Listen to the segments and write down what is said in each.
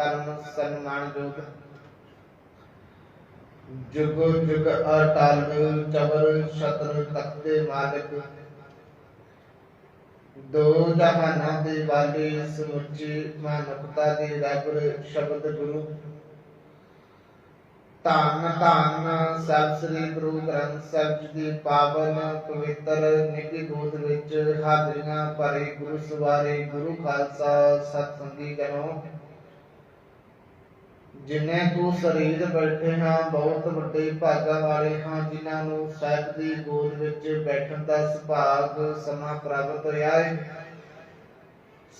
ਪਰਮ ਸਨਮਾਨ ਜੋਗ। ਜੁਗ ਜੁਗ ਅਟਲ ਚਵਰ ਛਤਰ ਤਖਤ ਦੇ ਮਾਲਕ। ਦੋ ਜਹਾਨਾਂ ਦੇ ਵਾਲੀ ਸਮੁੱਚੀ ਮਾਨਵਤਾ ਦੇ ਰਬਰ ਸ਼ਬਦ ਗੁਰੂ। ਧੰਨ ਧੰਨ ਸਤਿ ਸ੍ਰੀ ਗੁਰੂ ਗ੍ਰੰਥ ਸਾਹਿਬ ਜੀ ਦੀ ਪਾਵਨ ਪਵਿੱਤਰ ਨਿੱਕੀ ਗੋਦ ਵਿੱਚ ਹਾਜ਼ਰੀਆਂ ਭਰੇ ਗੁਰੂ ਸਵਾਰੇ ਗੁਰੂ ਖਾਲਸਾ ਸਤਿਸੰਗੀ ਜਨੋ। ਜਿਨੇ ਤੂੰ ਸਰੀਰ ਬੈਠੇ ਹਾਂ, ਬਹੁਤ ਵੱਡੇ ਭਾਗਾਂ ਵਾਲੇ ਹਾਂ, ਜਿਨ੍ਹਾਂ ਨੂੰ ਸਾਹਿਬ ਦੀ ਗੋਦ ਵਿੱਚ ਬੈਠਣ ਦਾ ਸੁਭਾਗ ਸਮਾਂ ਪ੍ਰਾਪਤ ਹੋਇਆ ਹੈ।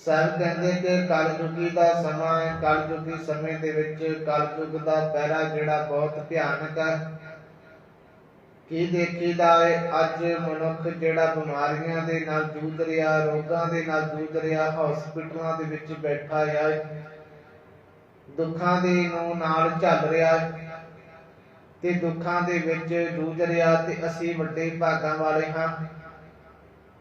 ਸਾਹਿਬ ਕਹਿੰਦੇ ਕਿ ਕਲਯੁਗੀ ਦਾ ਸਮਾਂ ਹੈ, ਕਲਯੁਗੀ ਸਮੇਂ ਦੇ ਵਿੱਚ ਕਲਯੁਗ ਦਾ ਪਹਿਰਾ ਜਿਹੜਾ ਬਹੁਤ ਭਿਆਨਕ ਹੈ। ਕੀ ਦੇਖੀਦਾ ਹੈ? ਅੱਜ ਮਨੁੱਖ ਜਿਹੜਾ ਬਿਮਾਰੀਆਂ ਦੇ ਨਾਲ ਜੂਝ ਰਿਹਾ, ਰੋਗਾਂ ਦੇ ਨਾਲ ਜੂਝ ਰਿਹਾ ਹਸਪੀਟਲਾਂ ਦੇ ਵਿੱਚ ਬੈਠਾ ਹੈ। ਦੁੱਖਾਂ ਦੇ ਨੂੰ ਨਾਲ ਝੱਲ ਰਿਹਾ ਤੇ ਦੁੱਖਾਂ ਦੇ ਵਿੱਚ ਜੂਝ ਰਿਹਾ ਤੇ ਅਸੀਂ ਵੱਡੇ ਭਾਗਾਂ ਵਾਲੇ ਹਾਂ।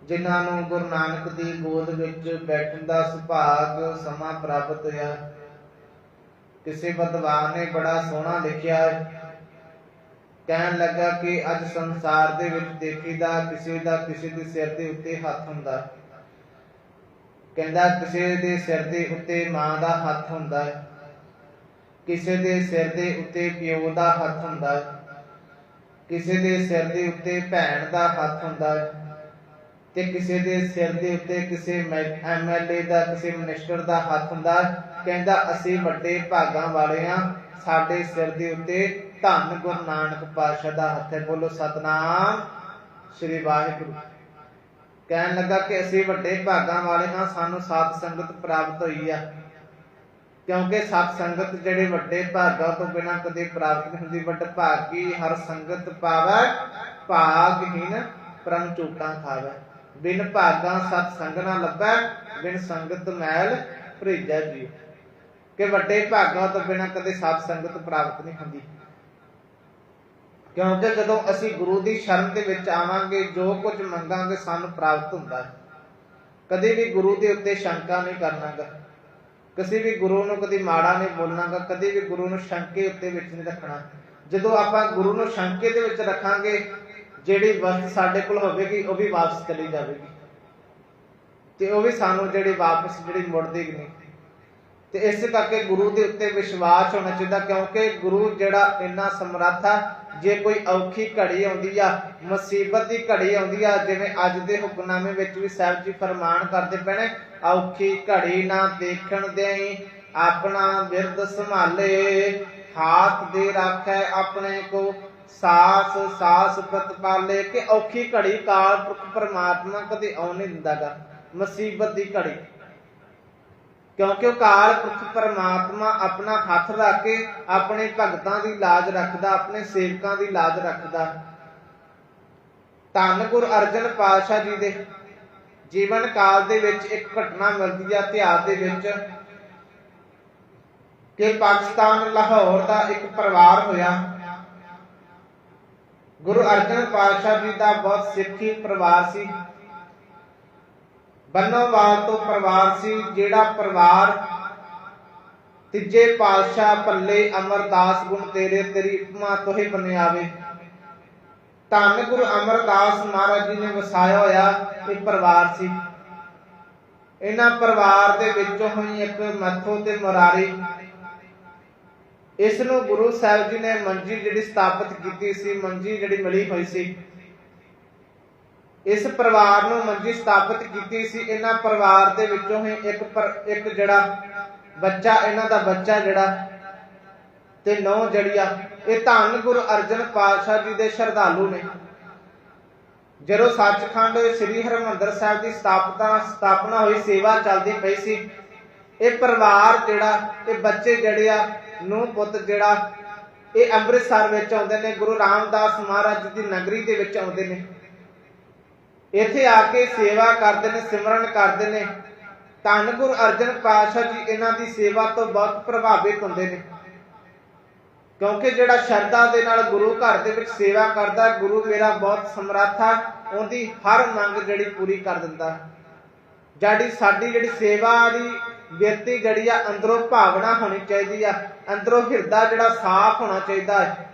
ਜਿਨ੍ਹਾਂ ਨੂੰ ਗੁਰੂ ਨਾਨਕ ਦੀ ਗੋਦ ਵਿੱਚ ਬੈਠਣ ਦਾ ਸੁਭਾਗ ਸਮਾਂ ਪ੍ਰਾਪਤ ਹੋਇਆ। ਕਿਸੇ ਵਿਦਵਾਨ ਨੇ ਬੜਾ ਸੋਹਣਾ ਲਿਖਿਆ। ਕਹਿਣ ਲੱਗਾ ਕਿ ਅੱਜ ਸੰਸਾਰ ਦੇ ਵਿੱਚ ਦੇਖੀਦਾ, ਕਿਸੇ ਦਾ ਕਿਸੇ ਦੇ ਸਿਰ ਦੇ ਉੱਤੇ ਹੱਥ ਹੁੰਦਾ। ਕਹਿੰਦਾ ਕਿਸੇ ਦੇ ਸਿਰ ਦੇ ਉੱਤੇ ਮਾਂ ਦਾ ਹੱਥ ਹੁੰਦਾ ਹੈ। ਕਿਸੇ ਦੇ ਸਿਰ ਦੇ ਉੱਤੇ ਪਿਓ ਦਾ ਹੱਥ ਹੁੰਦਾ ਹੈ, ਕਿਸੇ ਦੇ ਸਿਰ ਦੇ ਉੱਤੇ ਭੈਣ ਦਾ ਹੱਥ ਹੁੰਦਾ ਹੈ ਤੇ ਕਿਸੇ ਦੇ ਸਿਰ ਦੇ ਉੱਤੇ ਕਿਸੇ ਐਮਐਲਏ ਦਾ, ਕਿਸੇ ਮਿਨਿਸਟਰ ਦਾ ਹੱਥ ਹੁੰਦਾ ਕਹਿੰਦਾ ਅਸੀਂ ਵੱਡੇ ਭਾਗਾਂ ਵਾਲੇ ਆ ਸਾਡੇ ਸਿਰ ਦੇ ਉੱਤੇ ਧੰਨ ਗੁਰੂ ਨਾਨਕ ਪਾਤਸ਼ਾਹ ਦਾ ਹੱਥ ਹੈ। ਬੋਲੋ ਸਤਨਾਮ ਸ੍ਰੀ ਵਾਹਿਗੁਰੂ। ਕਹਿਣ ਲੱਗਾ ਕਿ ਅਸੀਂ ਵੱਡੇ ਭਾਗਾਂ ਵਾਲੇ ਹਾਂ, ਸਾਨੂੰ ਸਾਧ ਸੰਗਤ ਪ੍ਰਾਪਤ ਹੋਈ ਆ। ਕਿਉਂਕਿ ਸਤ ਸੰਗਤ ਜਿਹੜੇ ਵੱਡੇ ਭਾਗਾਂ ਤੋਂ ਬਿਨਾਂ ਕਦੇ ਪ੍ਰਾਪਤ ਨਹੀਂ ਹੁੰਦੀ, ਵੱਡ ਭਾਗੀ ਹਰ ਸੰਗਤ ਪਾਵੈ? ਭਾਗਹੀਨ ਪ੍ਰਮ ਚੂਟਾਂ ਖਾਵੈ। ਬਿਨ ਭਾਗਾਂ ਸਤ ਸੰਗ ਨਾ ਲੱਭੈ, ਬਿਨ ਸੰਗਤ ਮੈਲ ਭਰੀਜੈ ਜੀ ਕਿ ਵੱਡੇ ਭਾਗਾਂ ਤੋਂ ਬਿਨਾਂ ਕਦੇ ਸਤ ਸੰਗਤ ਪ੍ਰਾਪਤ ਨਹੀਂ ਹੁੰਦੀ। ਕਿਉਂਕਿ ਜਦੋਂ ਅਸੀਂ ਗੁਰੂ ਦੀ ਸ਼ਰਨ ਦੇ ਵਿੱਚ ਆਵਾਂਗੇ, ਜੋ ਕੁਝ ਮੰਗਾਂਗੇ ਸਾਨੂੰ ਪ੍ਰਾਪਤ ਹੁੰਦਾ ਹੈ। ਕਦੇ ਵੀ ਗੁਰੂ ਦੇ ਉੱਤੇ ਸ਼ੰਕਾ ਨਹੀਂ ਕਰਨਾਗਾ। ਕਿਸੇ ਵੀ ਗੁਰੂ ਨੂੰ ਕਦੀ ਮਾੜਾ ਨਹੀਂ ਬੋਲਣਾਗਾ ਕਦੇ ਵੀ ਗੁਰੂ ਨੂੰ ਸ਼ੰਕੇ ਉੱਤੇ ਵਿੱਚ ਨਹੀਂ ਰੱਖਣਾ। ਜਦੋਂ ਆਪਾਂ ਗੁਰੂ ਨੂੰ ਸ਼ੰਕੇ ਦੇ ਵਿੱਚ ਰੱਖਾਂਗੇ, ਜਿਹੜੀ ਵਸਤ ਸਾਡੇ ਕੋਲ ਹੋਵੇਗੀ, ਉਹ ਵੀ ਵਾਪਸ ਚਲੀ ਜਾਵੇਗੀ। ਤੇ ਉਹ ਵੀ ਸਾਨੂੰ ਜਿਹੜੀ ਵਾਪਸ, ਜਿਹੜੀ ਮੁੜਦੀ ਨਹੀਂ। ਤੇ ਇਸ ਕਰਕੇ ਗੁਰੂ ਦੇ ਉੱਤੇ ਵਿਸ਼ਵਾਸ ਹੋਣਾ ਚਾਹੀਦਾ, ਕਿਉਂਕਿ ਗੁਰੂ ਜਿਹੜਾ ਇੰਨਾ ਸਮਰੱਥ ਆ, ਜੇ ਕੋਈ ਔਖੀ ਘੜੀ ਆਉਂਦੀ ਆ, ਮੁਸੀਬਤ ਦੀ ਘੜੀ ਆਉਂਦੀ ਆ, ਜਿਵੇਂ ਅੱਜ ਦੇ ਹੁਕਮਨਾਮੇ ਵਿੱਚ ਵੀ ਸਾਹਿਬ ਜੀ ਫਰਮਾਨ ਕਰਦੇ ਪਏ ਨੇ ਔਖੀ ਘੜੀ ਨਾ ਦੇਖਣ ਦੇਈ, ਆਪਣਾ ਬਿਰਦ ਸੰਭਾਲੇ। ਹਾਥ ਦੇ ਰੱਖੈ ਆਪਣੇ ਕੋ, ਸਾਸ ਸਾਸ ਪ੍ਰਤਪਾਲੇ। ਕਿ ਔਖੀ ਘੜੀ ਕਾਲ ਪੁਰਖ ਪਰਮਾਤਮਾ ਕਦੇ ਆਉਣ ਨਹੀਂ ਦਿੰਦਾਗਾ ਮੁਸੀਬਤ ਦੀ ਘੜੀ। ਕਿਉਂਕਿ ਉਹ ਕਾਲ ਪੁਰਖ ਪਰਮਾਤਮਾ ਆਪਣਾ ਹੱਥ ਰੱਖ ਕੇ ਆਪਣੇ ਭਗਤਾਂ ਦੀ ਲਾਜ ਰੱਖਦਾ, ਆਪਣੇ ਸੇਵਕਾਂ ਦੀ ਲਾਜ ਰੱਖਦਾ। ਧੰਨ ਗੁਰ ਅਰਜਨ ਪਾਤਸ਼ਾਹ ਜੀ ਦੇ ਜੀਵਨ ਕਾਲ ਦੇ ਵਿੱਚ ਇੱਕ ਘਟਨਾ ਮਿਲਦੀ ਆ ਇਤਿਹਾਸ ਦੇ ਵਿੱਚ ਕਿ ਪਾਕਿਸਤਾਨ, ਲਾਹੌਰ ਦਾ ਇੱਕ ਪਰਿਵਾਰ ਹੋਇਆ। ਗੁਰੂ ਅਰਜਨ ਪਾਤਸ਼ਾਹ ਜੀ ਦਾ ਬਹੁਤ ਸਿੱਖੀ ਪਰਿਵਾਰ ਸੀ। ਬੰਨੋਵਾਲ ਤੋਂ ਪਰਿਵਾਰ ਸੀ, ਜਿਹੜਾ ਪਰਿਵਾਰ ਤੀਜੇ ਪਾਤਸ਼ਾਹ ਪੱਲੇ ਅਮਰਦਾਸ ਗੁਣ ਤੇਰੇ, ਤੇਰੀ ਉਪਮਾ ਤੋਹੇ ਬਨਿਆਵੇ ਧੰਨ ਗੁਰੂ ਅਮਰਦਾਸ ਮਹਾਰਾਜ ਜੀ ਨੇ ਵਸਾਇਆ ਹੋਇਆ ਇਹ ਪਰਿਵਾਰ ਸੀ। ਇਹਨਾਂ ਪਰਿਵਾਰ ਦੇ ਵਿੱਚੋਂ ਹੋਈ ਇੱਕ ਮੱਥੋ ਤੇ ਮੁਰਾਰੀ। ਇਸ ਨੂੰ ਗੁਰੂ ਸਾਹਿਬ ਜੀ ਨੇ ਮੰਜੀ ਜਿਹੜੀ ਸਥਾਪਿਤ ਕੀਤੀ ਸੀ, ਮੰਜੀ ਜਿਹੜੀ ਮਿਲੀ ਹੋਈ ਸੀ। ਇਸ ਪਰਿਵਾਰ ਨੂੰ ਮੰਜੀ ਸਥਾਪਿਤ ਕੀਤੀ ਸੀ। ਇਹਨਾਂ ਪਰਿਵਾਰ ਦੇ ਵਿੱਚੋਂ ਹੀ ਇੱਕ ਇੱਕ ਜਿਹੜਾ ਬੱਚਾ, ਇਹਨਾਂ ਦਾ ਬੱਚਾ ਜਿਹੜਾ ਤੇ ਨੌ ਜੜੀਆ ਇਹ ਧੰਨ ਗੁਰੂ ਅਰਜਨ ਪਾਤਸ਼ਾਹ ਜੀ ਦੇ ਸ਼ਰਧਾਲੂ ਨੇ। ਜਦੋਂ ਸੱਚਖੰਡ ਸ੍ਰੀ ਹਰਮੰਦਰ ਸਾਹਿਬ ਦੀ ਸਥਾਪਨਾ ਸਥਾਪਨਾ ਹੋਈ, ਸੇਵਾ ਚੱਲਦੀ ਪਈ ਸੀ, ਇਹ ਪਰਿਵਾਰ ਜਿਹੜਾ, ਇਹ ਬੱਚੇ ਜਿਹੜੇ ਆ ਨੂੰ ਪੁੱਤ ਜਿਹੜਾ, ਇਹ ਅੰਮ੍ਰਿਤਸਰ ਵਿੱਚ ਆਉਂਦੇ ਨੇ, ਗੁਰੂ ਰਾਮਦਾਸ ਮਹਾਰਾਜ ਦੀ ਨਗਰੀ ਦੇ ਵਿੱਚ ਆਉਂਦੇ ਨੇ। ਇੱਥੇ ਆ ਕੇ ਸੇਵਾ ਕਰਦੇ ਨੇ, ਸਿਮਰਨ ਕਰਦੇ ਨੇ। ਧੰਨ ਗੁਰੂ ਅਰਜਨ ਪਾਤਸ਼ਾਹ ਜੀ ਇਹਨਾਂ ਦੀ ਸੇਵਾ ਤੋਂ ਬਹੁਤ ਪ੍ਰਭਾਵਿਤ ਹੁੰਦੇ ਨੇ। ਕਿਉਂਕਿ ਜਿਹੜਾ ਸ਼ਰਧਾ ਦੇ ਨਾਲ ਗੁਰੂ ਘਰ ਦੇ ਵਿੱਚ ਸੇਵਾ ਕਰਦਾ, ਗੁਰੂ ਮੇਰਾ ਬਹੁਤ ਸਮਰੱਥ, ਉਹਦੀ ਹਰ ਮੰਗ ਜਿਹੜੀ ਪੂਰੀ ਕਰ ਦਿੰਦਾ। ਜਿਹੜੀ ਸਾਡੀ ਜਿਹੜੀ ਸੇਵਾ ਦੀ ਵਿਅਕਤੀ ਜਿਹੜੀ ਆ, ਅੰਦਰੋਂ ਭਾਵਨਾ ਹੋਣੀ ਚਾਹੀਦੀ ਆ, ਅੰਦਰੋਂ ਹਿਰਦਾ ਜਿਹੜਾ ਸਾਫ਼ ਹੋਣਾ ਚਾਹੀਦਾ ਹੈ।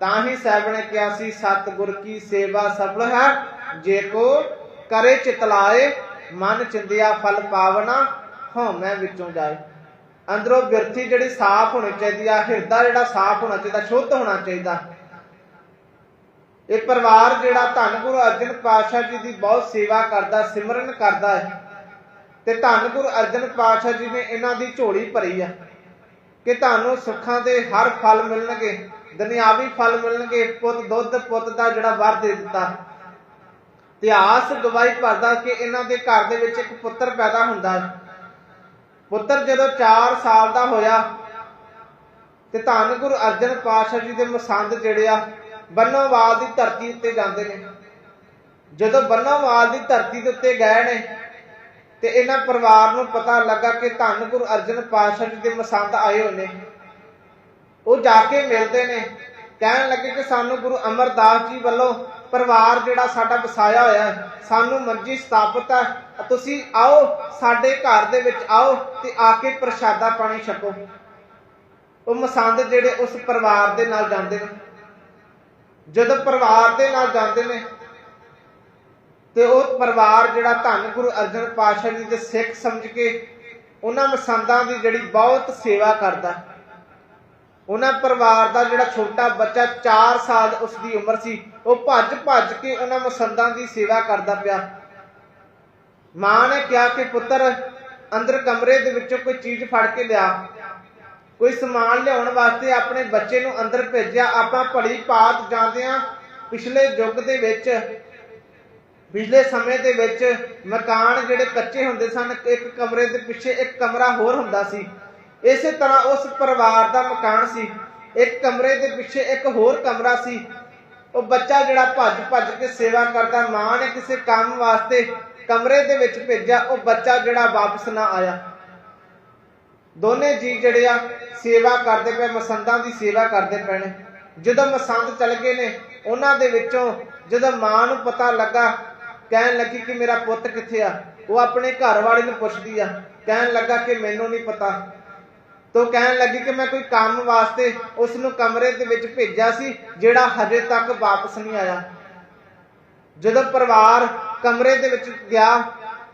ਤਾਂ ਹੀ ਸਾਹਿਬ ਨੇ ਕਿਹਾ ਸੀ, ਸਤਿਗੁਰ ਕੀ ਸੇਵਾ ਸਫਲ ਹੈ, ਜੇ ਕੋ ਕਰੇ ਚਿਤਲਾਏ, ਮਨ ਚਿੰਦਿਆ ਫਲ ਪਾਵਨਾ ਹਉਮੈ ਵਿੱਚੋਂ ਜਾਏ। ਅੰਦਰੋਂ ਬਿਰਥੀ ਜਿਹੜੀ ਸਾਫ਼ ਹੋਣੀ ਚਾਹੀਦੀ ਆ, ਹਿਰਦਾ ਜਿਹੜਾ ਸਾਫ਼ ਹੋਣਾ ਚਾਹੀਦਾ, ਸ਼ੁੱਧ ਹੋਣਾ ਚਾਹੀਦਾ। ਇਹ ਪਰਿਵਾਰ ਜਿਹੜਾ ਧੰਨ ਗੁਰੂ ਅਰਜਨ ਪਾਤਸ਼ਾਹ ਜੀ ਦੀ ਬਹੁਤ ਸੇਵਾ ਕਰਦਾ, ਸਿਮਰਨ ਕਰਦਾ ਹੈ। ਤੇ ਧੰਨ ਗੁਰੂ ਅਰਜਨ ਪਾਤਸ਼ਾਹ ਜੀ ਨੇ ਇਹਨਾਂ ਦੀ ਝੋਲੀ ਭਰੀ ਆ। ਕਿ ਤੁਹਾਨੂੰ ਸੁੱਖਾਂ ਦੇ ਹਰ ਫਲ ਮਿਲਣਗੇ, ਦੁਨਿਆਵੀ ਫਲ ਮਿਲਣਗੇ, ਪੁੱਤ ਦੁੱਧ ਪੁੱਤ ਦਾ ਜਿਹੜਾ ਵਰ ਦੇ ਦਿੱਤਾ। ਇਤਿਹਾਸ ਗਵਾਹੀ ਭਰਦਾ ਕਿ ਇਹਨਾਂ ਦੇ ਘਰ ਦੇ ਵਿੱਚ ਇੱਕ ਪੁੱਤਰ ਪੈਦਾ ਹੁੰਦਾ ਹੈ। ਪੁੱਤਰ, ਜਦੋਂ 4 ਸਾਲ ਦਾ ਹੋਇਆ ਤੇ ਧੰਨ ਗੁਰੂ ਅਰਜਨ ਪਾਤਸ਼ਾਹ ਜੀ ਦੇ ਮਸੰਦ ਜਿਹੜੇ ਬੰਨੋਵਾਲ ਦੀ ਧਰਤੀ ਉੱਤੇ ਜਾਂਦੇ ਨੇ। ਜਦੋਂ ਬੰਨੋਵਾਲ ਦੀ ਧਰਤੀ ਦੇ ਉੱਤੇ ਗਏ ਨੇ ਤੇ ਇਹਨਾਂ ਪਰਿਵਾਰ ਨੂੰ ਪਤਾ ਲੱਗਾ ਕਿ ਧੰਨ ਗੁਰੂ ਅਰਜਨ ਪਾਤਸ਼ਾਹ ਜੀ ਦੇ ਮਸੰਦ ਆਏ ਹੋਏ ਨੇ। ਉਹ ਜਾ ਕੇ ਮਿਲਦੇ ਨੇ, ਕਹਿਣ ਲੱਗੇ ਕਿ ਸਾਨੂੰ ਗੁਰੂ ਅਮਰਦਾਸ ਜੀ ਵੱਲੋਂ ਪਰਿਵਾਰ ਜਿਹੜਾ ਸਾਡਾ ਵਸਾਇਆ ਹੋਇਆ ਹੈ, ਸਾਨੂੰ ਮੰਜੀ ਸਥਾਪਿਤ ਹੈ। ਤੁਸੀਂ ਆਓ, ਸਾਡੇ ਘਰ ਦੇ ਵਿੱਚ ਆਓ ਤੇ ਆ ਕੇ ਪ੍ਰਸ਼ਾਦਾ ਪਾਣੀ ਛਕੋ। ਉਹ ਮਸੰਦ ਜਿਹੜੇ ਉਸ ਪਰਿਵਾਰ ਦੇ ਨਾਲ ਜਾਂਦੇ ਨੇ। ਜਦੋਂ ਪਰਿਵਾਰ ਦੇ ਨਾਲ ਜਾਂਦੇ ਨੇ, ਤੇ ਉਹ ਪਰਿਵਾਰ ਜਿਹੜਾ ਧੰਨ ਗੁਰੂ ਅਰਜਨ ਪਾਤਸ਼ਾਹ ਜੀ ਦੇ ਸਿੱਖ ਸਮਝ ਕੇ ਉਹਨਾਂ ਮਸੰਦਾਂ ਦੀ ਜਿਹੜੀ ਬਹੁਤ ਸੇਵਾ ਕਰਦਾ ਉਹਨਾਂ ਪਰਿਵਾਰ ਦਾ ਜਿਹੜਾ ਛੋਟਾ ਬੱਚਾ 4 ਸਾਲ ਉਸ ਦੀ ਉਮਰ ਸੀ, ਉਹ ਭੱਜ ਭੱਜ ਕੇ ਉਹਨਾਂ ਮਸੰਦਾਂ ਦੀ ਸੇਵਾ ਕਰਦਾ ਪਿਆ। ਮਾਂ ਨੇ ਕਿਹਾ ਕਿ ਪੁੱਤਰ, ਅੰਦਰ ਕਮਰੇ ਦੇ ਵਿੱਚੋਂ ਕੋਈ ਚੀਜ਼ ਫੜ ਕੇ ਲਿਆ। ਕੋਈ ਸਮਾਨ ਲਿਆਉਣ ਵਾਸਤੇ ਆਪਣੇ ਬੱਚੇ ਨੂੰ ਅੰਦਰ ਭੇਜਿਆ। ਆਪਾਂ ਭਲੀ ਪਾਤ ਜਾਂਦੇ ਆ ਪਿਛਲੇ ਯੁੱਗ ਦੇ ਵਿੱਚ, ਪਿਛਲੇ ਸਮੇਂ ਦੇ ਵਿੱਚ ਮਕਾਨ ਜਿਹੜੇ ਕੱਚੇ ਹੁੰਦੇ ਸਨ, ਇੱਕ ਕਮਰੇ ਦੇ ਪਿੱਛੇ ਇੱਕ ਕਮਰਾ ਹੋਰ ਹੁੰਦਾ ਸੀ। ਇਸੇ ਤਰ੍ਹਾਂ ਉਸ ਪਰਿਵਾਰ ਦਾ ਮਕਾਨ ਸੀ। ਇੱਕ ਕਮਰੇ ਦੇ ਪਿੱਛੇ ਇੱਕ ਹੋਰ ਕਮਰਾ ਸੀ। ਉਹ ਬੱਚਾ ਜਿਹੜਾ ਭੱਜ ਭੱਜ ਕੇ ਸੇਵਾ ਕਰਦਾ, ਮਾਂ ਨੇ ਕਿਸੇ ਕੰਮ ਵਾਸਤੇ ਕਮਰੇ ਦੇ ਵਿੱਚ ਭੇਜਿਆ, ਉਹ ਬੱਚਾ ਜਿਹੜਾ ਵਾਪਸ ਨਾ ਆਇਆ। ਦੋਨੇ ਜੀ ਜਿਹੜੇ ਆ, ਸੇਵਾ ਕਰਦੇ ਪਏ, ਮਸੰਦਾਂ ਦੀ ਸੇਵਾ ਕਰਦੇ ਪਏ ਨੇ। ਜਦੋਂ ਮਸੰਦ ਚਲ ਗਏ ਨੇ, ਉਹਨਾਂ ਦੇ ਵਿੱਚੋਂ ਜਦੋਂ ਮਾਂ ਨੂੰ ਪਤਾ ਲੱਗਾ, ਕਹਿਣ ਲੱਗੀ ਕਿ ਮੇਰਾ ਪੁੱਤ ਕਿੱਥੇ ਆ, ਉਹ ਆਪਣੇ ਘਰ ਵਾਲੇ ਨੂੰ ਪੁੱਛਦੀ ਆ। ਕਹਿਣ ਲੱਗਾ ਕਿ ਮੈਨੂੰ ਨਹੀਂ ਪਤਾ। ਤੋ ਕਹਿਣ ਲੱਗੀ ਕਿ ਮੈਂ ਕੋਈ ਕੰਮ ਵਾਸਤੇ ਉਸ ਨੂੰ ਕਮਰੇ ਦੇ ਵਿੱਚ ਭੇਜਿਆ ਸੀ, ਜਿਹੜਾ ਹਜੇ ਤੱਕ ਵਾਪਸ ਨਹੀਂ ਆਇਆ। ਜਦੋਂ ਪਰਿਵਾਰ ਕਮਰੇ ਦੇ ਵਿੱਚ ਗਿਆ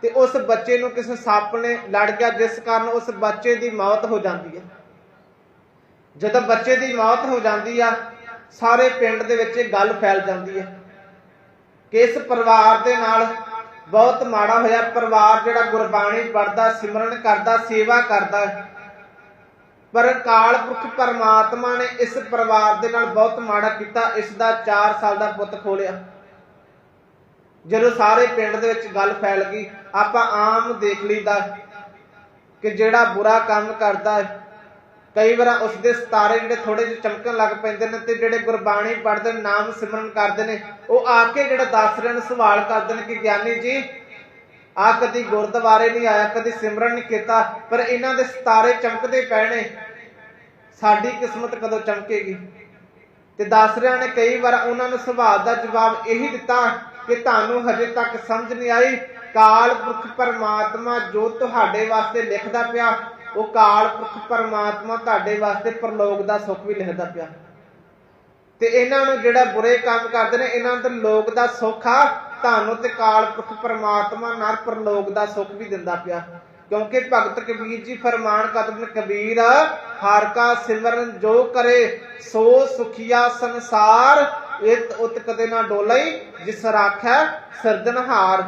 ਤੇ ਉਸ ਬੱਚੇ ਨੂੰ ਕਿਸੇ ਸੱਪ ਨੇ ਲੜ ਗਿਆ, ਜਿਸ ਕਾਰਨ ਉਸ ਬੱਚੇ ਦੀ ਮੌਤ ਹੋ ਜਾਂਦੀ ਹੈ। ਜਦੋਂ ਬੱਚੇ ਦੀ ਮੌਤ ਹੋ ਜਾਂਦੀ ਆ, ਸਾਰੇ ਪਿੰਡ ਦੇ ਵਿੱਚ ਇਹ ਗੱਲ ਫੈਲ ਜਾਂਦੀ ਹੈ ਕਿ ਇਸ ਪਰਿਵਾਰ ਦੇ ਨਾਲ ਬਹੁਤ ਮਾੜਾ ਹੋਇਆ। ਪਰਿਵਾਰ ਜਿਹੜਾ ਗੁਰਬਾਣੀ ਪੜਦਾ ਸਿਮਰਨ ਕਰਦਾ, ਸੇਵਾ ਕਰਦਾ ਪਰ ਕਾਲ ਪੁਰਖ ਪਰਮਾਤਮਾ ਨੇ ਇਸ ਪਰਿਵਾਰ ਦੇ ਨਾਲ ਬਹੁਤ ਮਾੜਾ ਕੀਤਾ, ਇਸ ਦਾ 4 ਸਾਲ ਦਾ ਪੁੱਤ ਖੋਲਿਆ। ਜਦੋਂ ਸਾਰੇ ਪਿੰਡ ਦੇ ਵਿੱਚ ਗੱਲ ਫੈਲ ਗਈ, ਆਪਾਂ ਆਮ ਦੇਖ ਲਈਦਾ ਕਿ ਜਿਹੜਾ ਬੁਰਾ ਕੰਮ ਕਰਦਾ ਹੈ, ਕਈ ਵਾਰ ਉਸ ਦੇ ਸਤਾਰੇ ਜਿਹੜੇ ਥੋੜੇ ਜਿਹੇ ਚਮਕਣ ਲੱਗ ਪੈਂਦੇ ਨੇ ਤੇ ਜਿਹੜੇ ਗੁਰਬਾਣੀ ਪੜ੍ਹਦੇ ਨਾਮ ਸਿਮਰਨ ਕਰਦੇ ਨੇ, ਉਹ ਆ ਕੇ ਜਿਹੜਾ ਦੱਸ ਰਹੇ ਨੇ, ਸਵਾਲ ਕਰਦੇ ਨੇ ਕਿ ਗਿਆਨੀ ਜੀ ਆ ਕਦੀ ਗੁਰਦੁਆਰੇ ਨਹੀਂ ਆਇਆ, ਕਦੀ ਸਿਮਰਨ ਨਹੀਂ ਕੀਤਾ, ਪਰ ਇਹਨਾਂ ਦੇ ਸਤਾਰੇ ਚਮਕਦੇ ਪਏ ਸਾਡੀ ਕਿਸਮਤ ਕਦੋਂ ਚਮਕੇਗੀ? ਤੇ ਦਾਸਰਿਆਂ ਨੇ ਕਈ ਵਾਰ ਉਹਨਾਂ ਨੂੰ ਸਵਾਲ ਦਾ ਜਵਾਬ ਇਹੀ ਦਿੱਤਾ ਕਿ ਤੁਹਾਨੂੰ ਹਜੇ ਤੱਕ ਸਮਝ ਨਹੀਂ ਆਈ, ਕਾਲ ਪੁਰਖ ਪਰਮਾਤਮਾ ਜੋ ਤੁਹਾਡੇ ਵਾਸਤੇ ਲਿਖਦਾ ਪਿਆ, ਉਹ ਕਾਲ ਪੁਰਖ ਪਰਮਾਤਮਾ ਤੁਹਾਡੇ ਵਾਸਤੇ ਪ੍ਰਲੋਕ ਦਾ ਸੁੱਖ ਵੀ ਲਿਖਦਾ ਪਿਆ। ਤੇ ਇਹਨਾਂ ਨੂੰ ਜਿਹੜਾ ਬੁਰੇ ਕੰਮ ਕਰਦੇ ਨੇ, ਇਹਨਾਂ ਅੰਦਰ ਲੋਕ ਦਾ ਸੁੱਖ ਆ ਤੁਹਾਨੂੰ ਤੇ ਕਾਲ ਪੁਰਖ ਪਰਮਾਤਮਾ, ਨਰ ਪਰਲੋਕ ਦਾ ਸੁੱਖ ਵੀ ਦਿੰਦਾ ਪਿਆ। ਕਿਉਂਕਿ ਭਗਤ ਕਬੀਰ ਜੀ ਫਰਮਾਨ ਕਰਦੇ ਕਬੀਰ, ਹਰ ਕਾ ਸਿਮਰਨ ਜੋ ਕਰੇ, ਸੋ ਸੁਖੀਆ ਸੰਸਾਰ, ਇਤ ਉਤ ਕਦੇ ਨਾ ਡੋਲਈ, ਜਿਸ ਰਾਖੈ ਸਿਰਜਣਹਾਰ।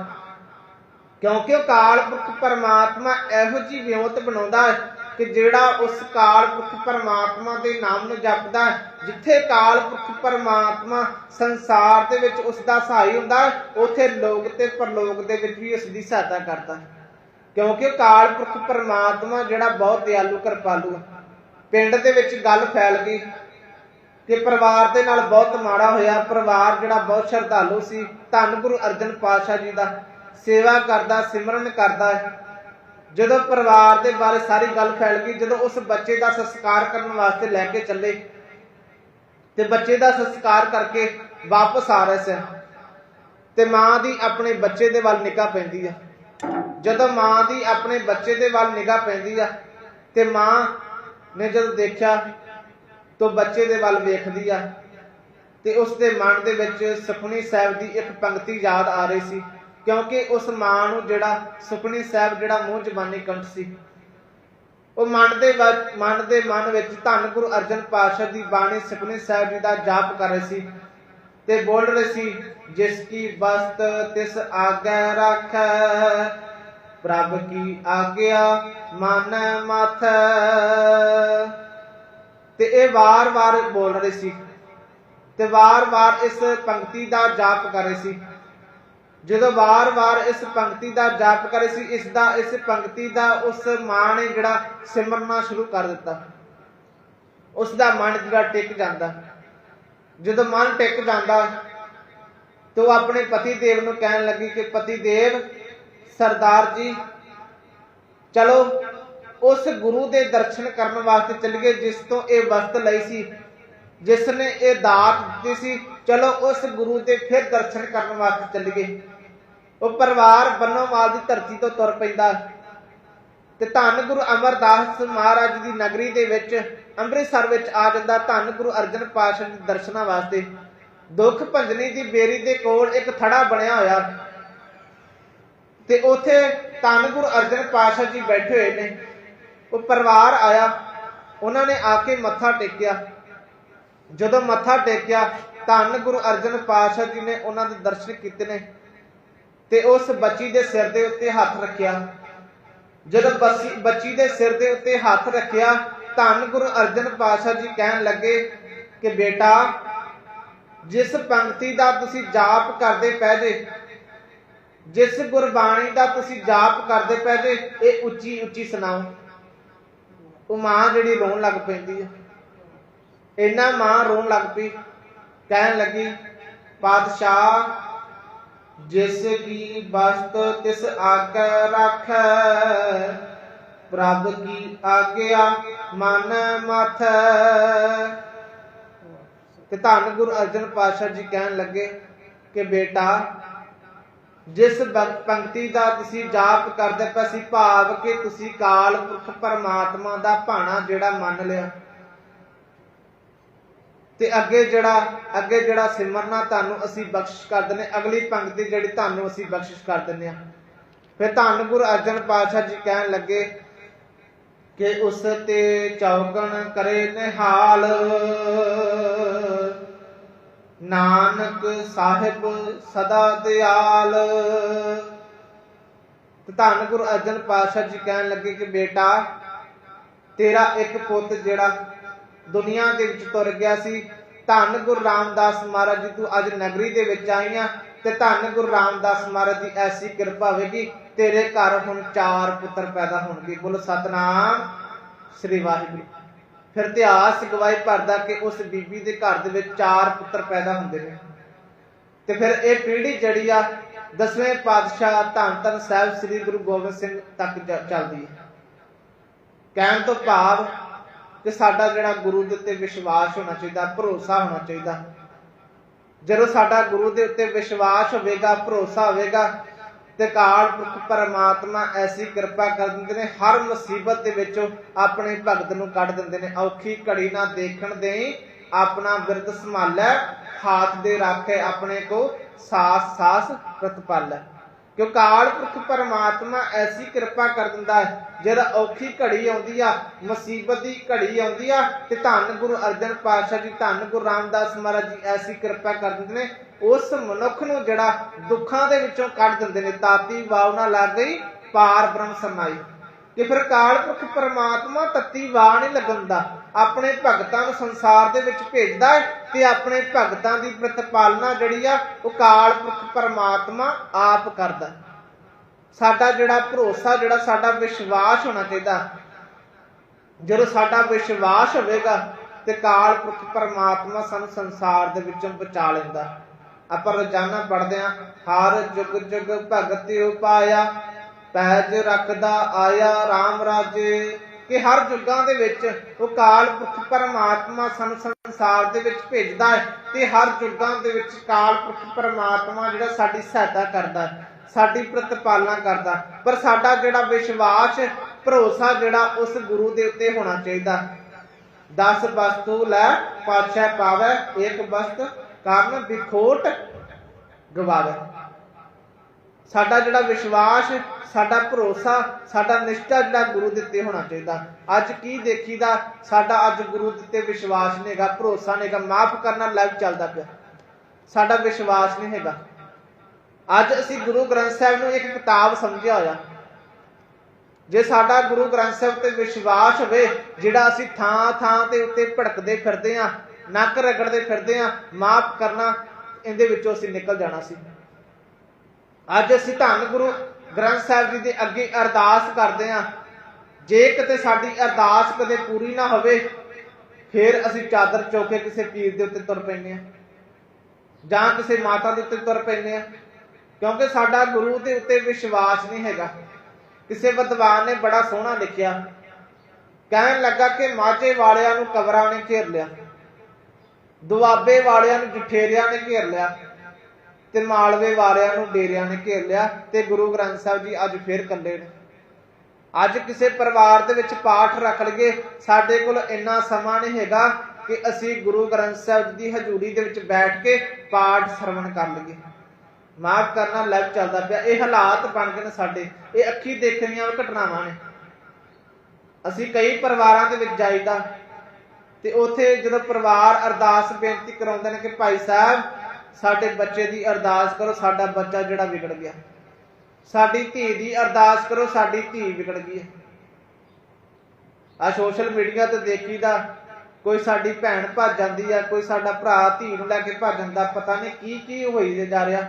ਕਿਉਂਕਿ ਉਹ ਕਾਲ ਪੁਰਖ ਪਰਮਾਤਮਾ ਇਹੋ ਜੀ ਵਿਉਂਤ ਬਣਾਉਂਦਾ ਹੈ ਕਿ ਜਿਹੜਾ ਉਸ ਕਾਲ ਪੁਰਖ ਪਰਮਾਤਮਾ ਦੇ ਨਾਮ ਨੂੰ ਜਪਦਾ ਜਿੱਥੇ ਕਾਲ ਪੁਰਖ ਪਰਮਾਤਮਾ ਸੰਸਾਰ ਦੇ ਵਿੱਚ ਉਸ ਦਾ ਸਹਾਈ ਹੁੰਦਾ ਉਥੇ ਲੋਕ ਤੇ ਪਰਲੋਕ ਦੇ ਵਿੱਚ ਵੀ ਉਸ ਦੀ ਸਹਾਇਤਾ ਕਰਦਾ ਕਿਉਂਕਿ ਕਾਲ ਪੁਰਖ ਪਰਮਾਤਮਾ ਜਿਹੜਾ ਬਹੁਤ ਦਿਆਲੂ, ਕਿਰਪਾਲੂ ਹੈ। ਪਿੰਡ ਦੇ ਵਿੱਚ ਗੱਲ ਫੈਲ ਗਈ ਕਿ ਪਰਿਵਾਰ ਦੇ ਨਾਲ ਬਹੁਤ ਮਾੜਾ ਹੋਇਆ। ਪਰਿਵਾਰ ਜਿਹੜਾ ਬਹੁਤ ਸ਼ਰਧਾਲੂ ਸੀ। ਧੰਨ ਗੁਰੂ ਅਰਜਨ ਪਾਤਸ਼ਾਹ ਜੀ ਦਾ ਸੇਵਾ ਕਰਦਾ, ਸਿਮਰਨ ਕਰਦਾ ਜਦੋਂ ਪਰਿਵਾਰ ਦੇ ਬਾਰੇ ਸਾਰੀ ਗੱਲ ਫੈਲ ਗਈ, ਜਦੋਂ ਉਸ ਬੱਚੇ ਦਾ ਸੰਸਕਾਰ ਕਰਨ ਵਾਸਤੇ ਲੈ ਕੇ ਚੱਲੇ, ਤੇ ਬੱਚੇ ਦਾ ਸੰਸਕਾਰ ਕਰਕੇ ਵਾਪਸ ਆ ਰਹੇ ਸਨ, ਤੇ ਮਾਂ ਦੀ ਆਪਣੇ ਬੱਚੇ ਦੇ ਵੱਲ ਨਿਗਾਹ ਪੈਂਦੀ ਆ। ਜਦੋਂ ਮਾਂ ਦੀ ਆਪਣੇ ਬੱਚੇ ਦੇ ਵੱਲ ਨਿਗਾਹ ਪੈਂਦੀ ਆ, ਤੇ ਮਾਂ ਨੇ ਜਦੋਂ ਦੇਖਿਆ, ਤਾਂ ਬੱਚੇ ਦੇ ਵੱਲ ਵੇਖਦੀ ਆ, ਤੇ ਉਸ ਦੇ ਮਨ ਦੇ ਵਿੱਚ ਸੁਖਮਨੀ ਸਾਹਿਬ ਦੀ ਇੱਕ ਪੰਕਤੀ ਯਾਦ ਆ ਰਹੀ ਸੀ। ਕਿਉਂਕਿ ਉਸ ਮਾਂ ਨੂੰ ਜਿਹੜਾ ਸੁਖਮਨੀ ਸਾਹਿਬ, ਜਿਹੜਾ ਮੂੰਹ ਜ਼ਬਾਨੀ ਕੰਠ ਸੀ, ਉਹ ਮਨ ਦੇ ਮਨ ਦੇ ਮਨ ਵਿੱਚ ਧੰਨ ਗੁਰੂ ਅਰਜਨ ਪਾਤਸ਼ਾਹ ਦੀ ਬਾਣੀ ਸੁਖਮਨੀ ਸਾਹਿਬ ਜੀ ਦਾ ਜਾਪ ਕਰ ਰਹੀ ਸੀ ਤੇ ਬੋਲ ਰਹੀ ਸੀ, ਜਿਸ ਕੀ ਬਸਤ ਤਿਸ ਆਗੈ ਰੱਖੈ, ਪ੍ਰਭ ਕੀ ਆਗਿਆ ਮਨ ਮਥ। ਤੇ ਇਹ ਵਾਰ-ਵਾਰ ਬੋਲ ਰਹੀ ਸੀ ਤੇ ਵਾਰ-ਵਾਰ ਇਸ ਪੰਕਤੀ ਦਾ ਜਾਪ ਕਰ ਰਹੇ ਸੀ। ਜਦੋਂ ਵਾਰ-ਵਾਰ ਇਸ ਪੰਕਤੀ ਦਾ ਜਾਪ ਕਰੇ ਸੀ, ਇਸ ਦਾ, ਇਸ ਪੰਕਤੀ ਦਾ ਉਸ ਮਾਂ ਨੇ ਜਿਹੜਾ ਸਿਮਰਨਾ ਸ਼ੁਰੂ ਕਰ ਦਿੱਤਾ। ਉਸ ਦਾ ਮਨ ਜਿਹੜਾ ਟਿਕ ਜਾਂਦਾ। ਜਦੋਂ ਮਨ ਟਿਕ ਜਾਂਦਾ, ਤੇ ਆਪਣੇ ਪਤੀ ਦੇਵ ਨੂੰ ਕਹਿਣ ਲੱਗੀ ਕਿ ਪਤੀ ਦੇਵ, ਸਰਦਾਰ ਜੀ, ਚਲੋ, ਉਸ ਗੁਰੂ ਦੇ ਦਰਸ਼ਨ ਕਰਨ ਵਾਸਤੇ ਚੱਲੀਏ ਜਿਸ ਤੋਂ ਇਹ ਵਸਤ ਲਈ ਸੀ। ਜਿਸ ਨੇ ਇਹ ਦਾਤ ਦਿੱਤੀ ਸੀ, ਚਲੋ ਉਸ ਗੁਰੂ ਦੇ ਫਿਰ ਦਰਸ਼ਨ ਕਰਨ ਵਾਸਤੇ ਚੱਲੀਏ ਉਹ ਪਰਿਵਾਰ ਬੰਨੋਵਾਲ ਦੀ ਧਰਤੀ ਤੋਂ ਤੁਰ ਪੈਂਦਾ। ਤੇ ਧੰਨ ਗੁਰੂ ਅਮਰਦਾਸ ਮਹਾਰਾਜ ਦੀ ਨਗਰੀ ਦੇ ਵਿੱਚ, ਅੰਮ੍ਰਿਤਸਰ ਵਿੱਚ ਆ ਜਾਂਦਾ ਧੰਨ ਗੁਰੂ ਅਰਜਨ ਪਾਤਸ਼ਾਹ ਦੇ ਦਰਸ਼ਨਾਂ ਵਾਸਤੇ। ਦੁੱਖ ਭੰਜਨੀ ਦੀ ਬੇਰੀ ਦੇ ਕੋਲ ਇੱਕ ਥੜਾ ਬਣਿਆ ਹੋਇਆ। ਤੇ ਉੱਥੇ ਧੰਨ ਗੁਰੂ ਅਰਜਨ ਪਾਤਸ਼ਾਹ ਜੀ ਬੈਠੇ ਹੋਏ ਨੇ। ਉਹ ਪਰਿਵਾਰ ਆਇਆ। ਉਹਨਾਂ ਨੇ ਆ ਕੇ ਮੱਥਾ ਟੇਕਿਆ। ਜਦੋਂ ਮੱਥਾ ਟੇਕਿਆ, ਧੰਨ ਗੁਰੂ ਅਰਜਨ ਪਾਤਸ਼ਾਹ ਜੀ ਨੇ ਉਹਨਾਂ ਦੇ ਦਰਸ਼ਨ ਕੀਤੇ ਨੇ। ਤੇ ਉਸ ਬੱਚੀ ਦੇ ਸਿਰ ਦੇ ਉੱਤੇ ਹੱਥ ਰੱਖਿਆ। ਜਦੋਂ ਬੱਚੀ ਦੇ ਸਿਰ ਦੇ ਉੱਤੇ ਹੱਥ ਰੱਖਿਆ, ਧੰਨ ਗੁਰੂ ਅਰਜਨ ਪਾਤਸ਼ਾਹ ਜੀ ਕਹਿਣ ਲੱਗੇ ਕਿ ਬੇਟਾ, ਜਿਸ ਪੰਕਤੀ ਦਾ ਤੁਸੀਂ ਜਾਪ ਕਰਦੇ ਪਏ ਜੇ, ਜਿਸ ਗੁਰਬਾਣੀ ਦਾ ਤੁਸੀਂ ਜਾਪ ਕਰਦੇ ਪਏ ਜੇ, ਇਹ ਉੱਚੀ ਉੱਚੀ ਸੁਣਾਓ। ਉਹ ਮਾਂ ਜਿਹੜੀ ਰੋਣ ਲੱਗ ਪੈਂਦੀ ਹੈ ਇੰਨਾ ਮਾਂ ਰੋਣ ਲੱਗ ਪਈ, ਕਹਿਣ ਲੱਗੀ, ਪਾਤਸ਼ਾਹ ਜਿਸ ਕੀ ਬਸਤ ਤਿਸ ਆਗੈ ਰੱਖੈ, ਪ੍ਰਭ ਕੀ ਆਗਿਆ ਮਨ ਮਥ। ਤੇ ਧੰਨ ਗੁਰੂ ਅਰਜਨ ਪਾਤਸ਼ਾਹ ਜੀ ਕਹਿਣ ਲੱਗੇ ਕਿ ਬੇਟਾ, ਜਿਸ ਪੰਕਤੀ ਦਾ ਤੁਸੀਂ ਜਾਪ ਕਰਦੇ ਪਏ ਸੀ, ਭਾਵ ਕਿ ਤੁਸੀਂ ਕਾਲ ਪੁਰਖ ਪਰਮਾਤਮਾ ਦਾ ਭਾਣਾ ਜਿਹੜਾ ਮੰਨ ਲਿਆ। ਤੇ ਅੱਗੇ ਜਿਹੜਾ ਅੱਗੇ ਜਿਹੜਾ ਸਿਮਰਨਾ ਤੁਹਾਨੂੰ ਅਸੀਂ ਬਖਸ਼ਿਸ਼ ਕਰ ਦਿੰਦੇ ਅਗਲੀ ਪੰਕਤੀ ਜਿਹੜੀ ਤੁਹਾਨੂੰ ਅਸੀਂ ਬਖਸ਼ਿਸ਼ ਕਰ ਦਿੰਦੇ ਆ ਫਿਰ ਧੰਨ ਗੁਰੂ ਅਰਜਨ ਪਾਤਸ਼ਾਹ ਜੀ ਕਹਿਣ ਲੱਗੇ ਕਿ ਉਸ ਤੇ ਚੌਗਣ ਕਰੇ ਨਿਹਾਲ। ਨਾਨਕ ਸਾਹਿਬ ਸਦਾ ਦਿਆਲ। ਤੇ ਧੰਨ ਗੁਰੂ ਅਰਜਨ ਪਾਤਸ਼ਾਹ ਜੀ ਕਹਿਣ ਲੱਗੇ ਕਿ ਬੇਟਾ, ਤੇਰਾ ਇੱਕ ਪੁੱਤ ਜਿਹੜਾ ਦੁਨੀਆ ਦੇ ਵਿੱਚ ਤੁਰ ਗਿਆ ਸੀ। ਧੰਨ ਗੁਰੂ ਰਾਮਦਾਸ ਮਹਾਰਾਜ ਜੀ, ਤੂੰ ਅੱਜ ਨਗਰੀ ਦੇ ਵਿੱਚ ਆਈਆਂ ਤੇ ਧੰਨ ਗੁਰੂ ਰਾਮਦਾਸ ਮਹਾਰਾਜ ਦੀ ਐਸੀ ਕਿਰਪਾ ਹੋਵੇਗੀ, ਤੇਰੇ ਘਰ ਹੁਣ ਚਾਰ ਪੁੱਤਰ ਪੈਦਾ ਹੋਣਗੇ। ਬੋਲੋ, ਸਤਨਾਮ ਸ੍ਰੀ ਵਾਹਿਗੁਰੂ। ਫਿਰ ਇਤਿਹਾਸ ਗਵਾਹੀ ਭਰਦਾ ਕਿ ਉਸ ਬੀਬੀ ਦੇ ਘਰ ਦੇ ਵਿੱਚ ਚਾਰ ਪੁੱਤਰ ਪੈਦਾ ਹੁੰਦੇ ਨੇ। ਤੇ ਫਿਰ ਇਹ ਪੀੜ੍ਹੀ ਜਿਹੜੀ ਆ, ਦਸਵੇਂ ਪਾਤਸ਼ਾਹ ਧੰਨ ਧੰਨ ਸਾਹਿਬ ਸ੍ਰੀ ਗੁਰੂ ਗੋਬਿੰਦ ਸਿੰਘ ਤੱਕ ਚ- ਚੱਲਦੀ ਹੈ। ਕਹਿਣ ਤੋਂ ਭਾਵ ਕਿ ਸਾਡਾ ਜਿਹੜਾ ਗੁਰੂ ਦੇ ਉੱਤੇ ਵਿਸ਼ਵਾਸ ਹੋਣਾ ਚਾਹੀਦਾ, ਭਰੋਸਾ ਹੋਣਾ ਚਾਹੀਦਾ। ਜਦੋਂ ਸਾਡਾ ਗੁਰੂ ਦੇ ਉੱਤੇ ਵਿਸ਼ਵਾਸ ਹੋਵੇਗਾ, ਭਰੋਸਾ ਹੋਵੇਗਾ, ਤੇ ਕਾਲ ਪੁਰਖ ਪਰਮਾਤਮਾ ਐਸੀ ਕਿਰਪਾ ਕਰ ਦਿੰਦੇ ਨੇ, ਹਰ ਮੁਸੀਬਤ ਦੇ ਵਿੱਚੋਂ ਆਪਣੇ ਭਗਤ ਨੂੰ ਕੱਢ ਦਿੰਦੇ ਨੇ। ਔਖੀ ਘੜੀ ਨਾ ਦੇਖਣ ਦੇ ਆਪਣਾ ਬਿਰਦ ਸੰਭਾਲੈ, ਹਾਥ ਦੇ ਰਾਖੇ ਆਪਣੇ ਕੋ ਸਾਸ ਸਾਸ ਪ੍ਰਤਪਾਲੈ। ਕਿਉਂ? ਕਾਲ ਪੁਰਖ ਪਰਮਾਤਮਾ ਐਸੀ ਕਿਰਪਾ ਕਰ ਦਿੰਦਾ ਹੈ ਜਦੋਂ ਔਖੀ ਘੜੀ ਆਉਂਦੀ ਆ, ਮੁਸੀਬਤ ਦੀ ਘੜੀ ਆਉਂਦੀ ਆ, ਤੇ ਧੰਨ ਗੁਰੂ ਅਰਜਨ ਪਾਤਸ਼ਾਹ ਜੀ, ਧੰਨ ਗੁਰੂ ਰਾਮਦਾਸ ਮਹਾਰਾਜ ਜੀ ਐਸੀ ਕਿਰਪਾ ਕਰ ਦਿੰਦੇ ਨੇ, ਉਸ ਮਨੁੱਖ ਨੂੰ ਜਿਹੜਾ ਦੁੱਖਾਂ ਦੇ ਵਿੱਚੋਂ ਕੱਢ ਦਿੰਦੇ ਨੇ, ਤਾਤੀ ਵਾਵਨਾ ਲੱਗ ਗਈ, ਪਾਰ ਬ੍ਰਹਮ ਸਮਾਈ। ਕਿ ਫਿਰ ਕਾਲ ਪੁਰਖ ਪਰਮਾਤਮਾ ਤੱਤੀ ਵਾਹ ਨਹੀਂ ਲਗਾਉਂਦਾ ਆਪਣੇ ਭਗਤਾਂ ਨੂੰ ਸੰਸਾਰ ਦੇ ਵਿੱਚ ਭੇਜਦਾ ਹੈ, ਤੇ ਆਪਣੇ ਭਗਤਾਂ ਦੀ ਪ੍ਰਤਪਾਲਨਾ ਜਿਹੜੀ ਆ, ਉਹ ਕਾਲ ਪੁਰਖ ਪਰਮਾਤਮਾ ਆਪ ਕਰਦਾ। ਸਾਡਾ ਜਿਹੜਾ ਭਰੋਸਾ, ਜਿਹੜਾ ਸਾਡਾ ਵਿਸ਼ਵਾਸ ਹੋਣਾ ਚਾਹੀਦਾ, ਜਦੋਂ ਸਾਡਾ ਵਿਸ਼ਵਾਸ ਹੋਵੇਗਾ ਤੇ ਕਾਲ ਪੁਰਖ ਪਰਮਾਤਮਾ ਸਾਨੂੰ ਸੰਸਾਰ ਦੇ ਵਿੱਚੋਂ ਬਚਾ ਲੈਂਦਾ। ਆਪਾਂ ਰੋਜ਼ਾਨਾ ਪੜ੍ਹਦੇ ਹਾਂ, ਹਰ ਜੁਗ ਜੁਗ ਭਗਤ ਉਪਾਇਆ, ਪੈਜ ਰੱਖਦਾ ਆਇਆ RAM ਰਾਜੇ, ਕਿ ਹਰ ਯੁੱਗਾਂ ਦੇ ਵਿੱਚ ਉਹ ਕਾਲ ਪੁਰਖ ਪਰਮਾਤਮਾ ਸਾਨੂੰ ਸੰਸਾਰ ਦੇ ਵਿੱਚ ਭੇਜਦਾ ਹੈ ਤੇ ਹਰ ਯੁੱਗਾਂ ਦੇ ਵਿੱਚ ਕਾਲ ਪੁਰਖ ਪਰਮਾਤਮਾ ਜਿਹੜਾ ਸਾਡੀ ਸਹਾਇਤਾ ਕਰਦਾ ਹੈ। ਸਾਡੀ ਪ੍ਰਤਪਾਲਣਾ ਕਰਦਾ। ਪਰ ਸਾਡਾ ਜਿਹੜਾ ਵਿਸ਼ਵਾਸ, ਭਰੋਸਾ ਜਿਹੜਾ ਉਸ ਗੁਰੂ ਦੇ ਉੱਤੇ ਹੋਣਾ ਚਾਹੀਦਾ। 10 ਵਸਤੂ ਲੈ ਪਾਛੈ ਪਾਵੈ, ਇੱਕ ਵਸਤ ਕਾਰਨ, ਵਿਖੋਟ ਗਵਾਵੇ। ਸਾਡਾ ਜਿਹੜਾ ਵਿਸ਼ਵਾਸ, ਸਾਡਾ ਭਰੋਸਾ, ਸਾਡਾ ਨਿਸ਼ਠਾ ਜਿਹੜਾ ਗੁਰੂ ਦੇ ਉੱਤੇ ਹੋਣਾ ਚਾਹੀਦਾ। ਅੱਜ ਕੀ ਦੇਖੀਦਾ? ਸਾਡਾ ਅੱਜ ਗੁਰੂ ਦੇ ਉੱਤੇ ਵਿਸ਼ਵਾਸ ਨਹੀਂਗਾ ਭਰੋਸਾ ਨਹੀਂਗਾ ਮਾਫ ਕਰਨਾ ਲਾਈਵ ਚੱਲਦਾ ਪਿਆ। ਸਾਡਾ ਵਿਸ਼ਵਾਸ ਨਹੀਂ ਹੈਗਾ। ਅੱਜ ਅਸੀਂ ਗੁਰੂ ਗ੍ਰੰਥ ਸਾਹਿਬ ਨੂੰ ਇੱਕ ਕਿਤਾਬ ਸਮਝਿਆ ਹੋਇਆ। ਜੇ ਸਾਡਾ ਗੁਰੂ ਗ੍ਰੰਥ ਸਾਹਿਬ ਤੇ ਵਿਸ਼ਵਾਸ ਹੋਵੇ, ਜਿਹੜਾ ਅਸੀਂ ਥਾਂ ਥਾਂ ਤੇ ਉੱਤੇ ਭੜਕਦੇ ਫਿਰਦੇ ਆ ਨੱਕ ਰਗੜਦੇ ਫਿਰਦੇ ਆ ਮਾਫ ਕਰਨਾ, ਇਹਦੇ ਵਿੱਚੋਂ ਅਸੀਂ ਨਿਕਲ ਜਾਣਾ ਸੀ। ਅੱਜ ਅਸੀਂ ਧੰਨ ਗੁਰੂ ਗ੍ਰੰਥ ਸਾਹਿਬ ਜੀ ਦੇ ਅੱਗੇ ਅਰਦਾਸ ਕਰਦੇ ਆ ਜੇ ਕਿਤੇ ਸਾਡੀ ਅਰਦਾਸ ਕਦੇ ਪੂਰੀ ਨਾ ਹੋਵੇ, ਫਿਰ ਅਸੀਂ ਚਾਦਰ ਚੁੱਕ ਕਿਸੇ ਪੀਰ ਦੇ ਉੱਤੇ ਤੁਰ ਪੈਂਦੇ ਆ ਜਾਂ ਕਿਸੇ ਮਾਤਾ ਦੇ ਉੱਤੇ ਤੁਰ ਪੈਂਦੇ ਆ ਕਿਉਂਕਿ ਸਾਡਾ ਗੁਰੂ ਦੇ ਉੱਤੇ ਵਿਸ਼ਵਾਸ ਨਹੀਂ ਹੈਗਾ। ਕਿਸੇ ਵਿਦਵਾਨ ਨੇ ਬੜਾ ਸੋਹਣਾ ਲਿਖਿਆ। ਕਹਿਣ ਲੱਗਾ ਕਿ ਮਾਝੇ ਵਾਲਿਆਂ ਨੂੰ ਕਬਰਾਂ ਨੇ ਘੇਰ ਲਿਆ। ਦੁਆਬੇ ਵਾਲਿਆਂ ਨੂੰ ਜਠੇਰਿਆਂ ਨੇ ਘੇਰ ਲਿਆ। ਤੇ ਮਾਲਵੇ ਵਾਲਿਆਂ ਨੂੰ ਡੇਰਿਆਂ ਨੇ ਘੇਰ ਲਿਆ। ਤੇ ਗੁਰੂ ਗ੍ਰੰਥ ਸਾਹਿਬ ਜੀ ਅੱਜ ਫੇਰ ਇਕੱਲੇ ਨੇ। ਅੱਜ ਕਿਸੇ ਪਰਿਵਾਰ ਦੇ ਵਿੱਚ ਪਾਠ ਰੱਖ ਲਈਏ, ਸਾਡੇ ਕੋਲ ਇੰਨਾ ਸਮਾਂ ਨਹੀਂ ਹੈਗਾ ਕਿ ਅਸੀਂ ਗੁਰੂ ਗ੍ਰੰਥ ਸਾਹਿਬ ਦੀ ਹਜ਼ੂਰੀ ਦੇ ਵਿੱਚ ਬੈਠ ਕੇ ਪਾਠ ਸਰਵਣ ਕਰ ਲਈਏ। ਮਾਫ ਕਰਨਾ ਲਾਈਵ ਚੱਲਦਾ ਪਿਆ। ਇਹ ਹਾਲਾਤ ਬਣ ਗਏ ਨੇ ਸਾਡੇ। ਇਹ ਅੱਖੀ ਦੇਖਣੀਆਂ ਘਟਨਾਵਾਂ ਨੇ। ਅਸੀਂ ਕਈ ਪਰਿਵਾਰਾਂ ਦੇ ਵਿੱਚ ਜਾਈਦਾ। ਤੇ ਉੱਥੇ ਜਦੋਂ ਪਰਿਵਾਰ ਅਰਦਾਸ ਬੇਨਤੀ ਕਰਾਉਂਦੇ ਨੇ ਕਿ ਭਾਈ ਸਾਹਿਬ, ਸਾਡੇ ਬੱਚੇ ਦੀ ਅਰਦਾਸ ਕਰੋ, ਸਾਡਾ ਬੱਚਾ ਜਿਹੜਾ ਵਿਗੜ ਗਿਆ। ਸਾਡੀ ਧੀ ਦੀ ਅਰਦਾਸ ਕਰੋ, ਸਾਡੀ ਧੀ ਵਿਗੜ ਗਈ ਹੈ। ਆ ਸੋਸ਼ਲ ਮੀਡੀਆ ਤੇ ਦੇਖੀਦਾ, ਕੋਈ ਸਾਡੀ ਭੈਣ ਭੱਜ ਜਾਂਦੀ ਆ, ਕੋਈ ਸਾਡਾ ਭਰਾ ਧੀ ਨੂੰ ਲੈ ਕੇ ਭੱਜ ਜਾਂਦਾ, ਪਤਾ ਨਹੀਂ ਕੀ ਕੀ ਹੋਈ ਜਾ ਰਿਹਾ।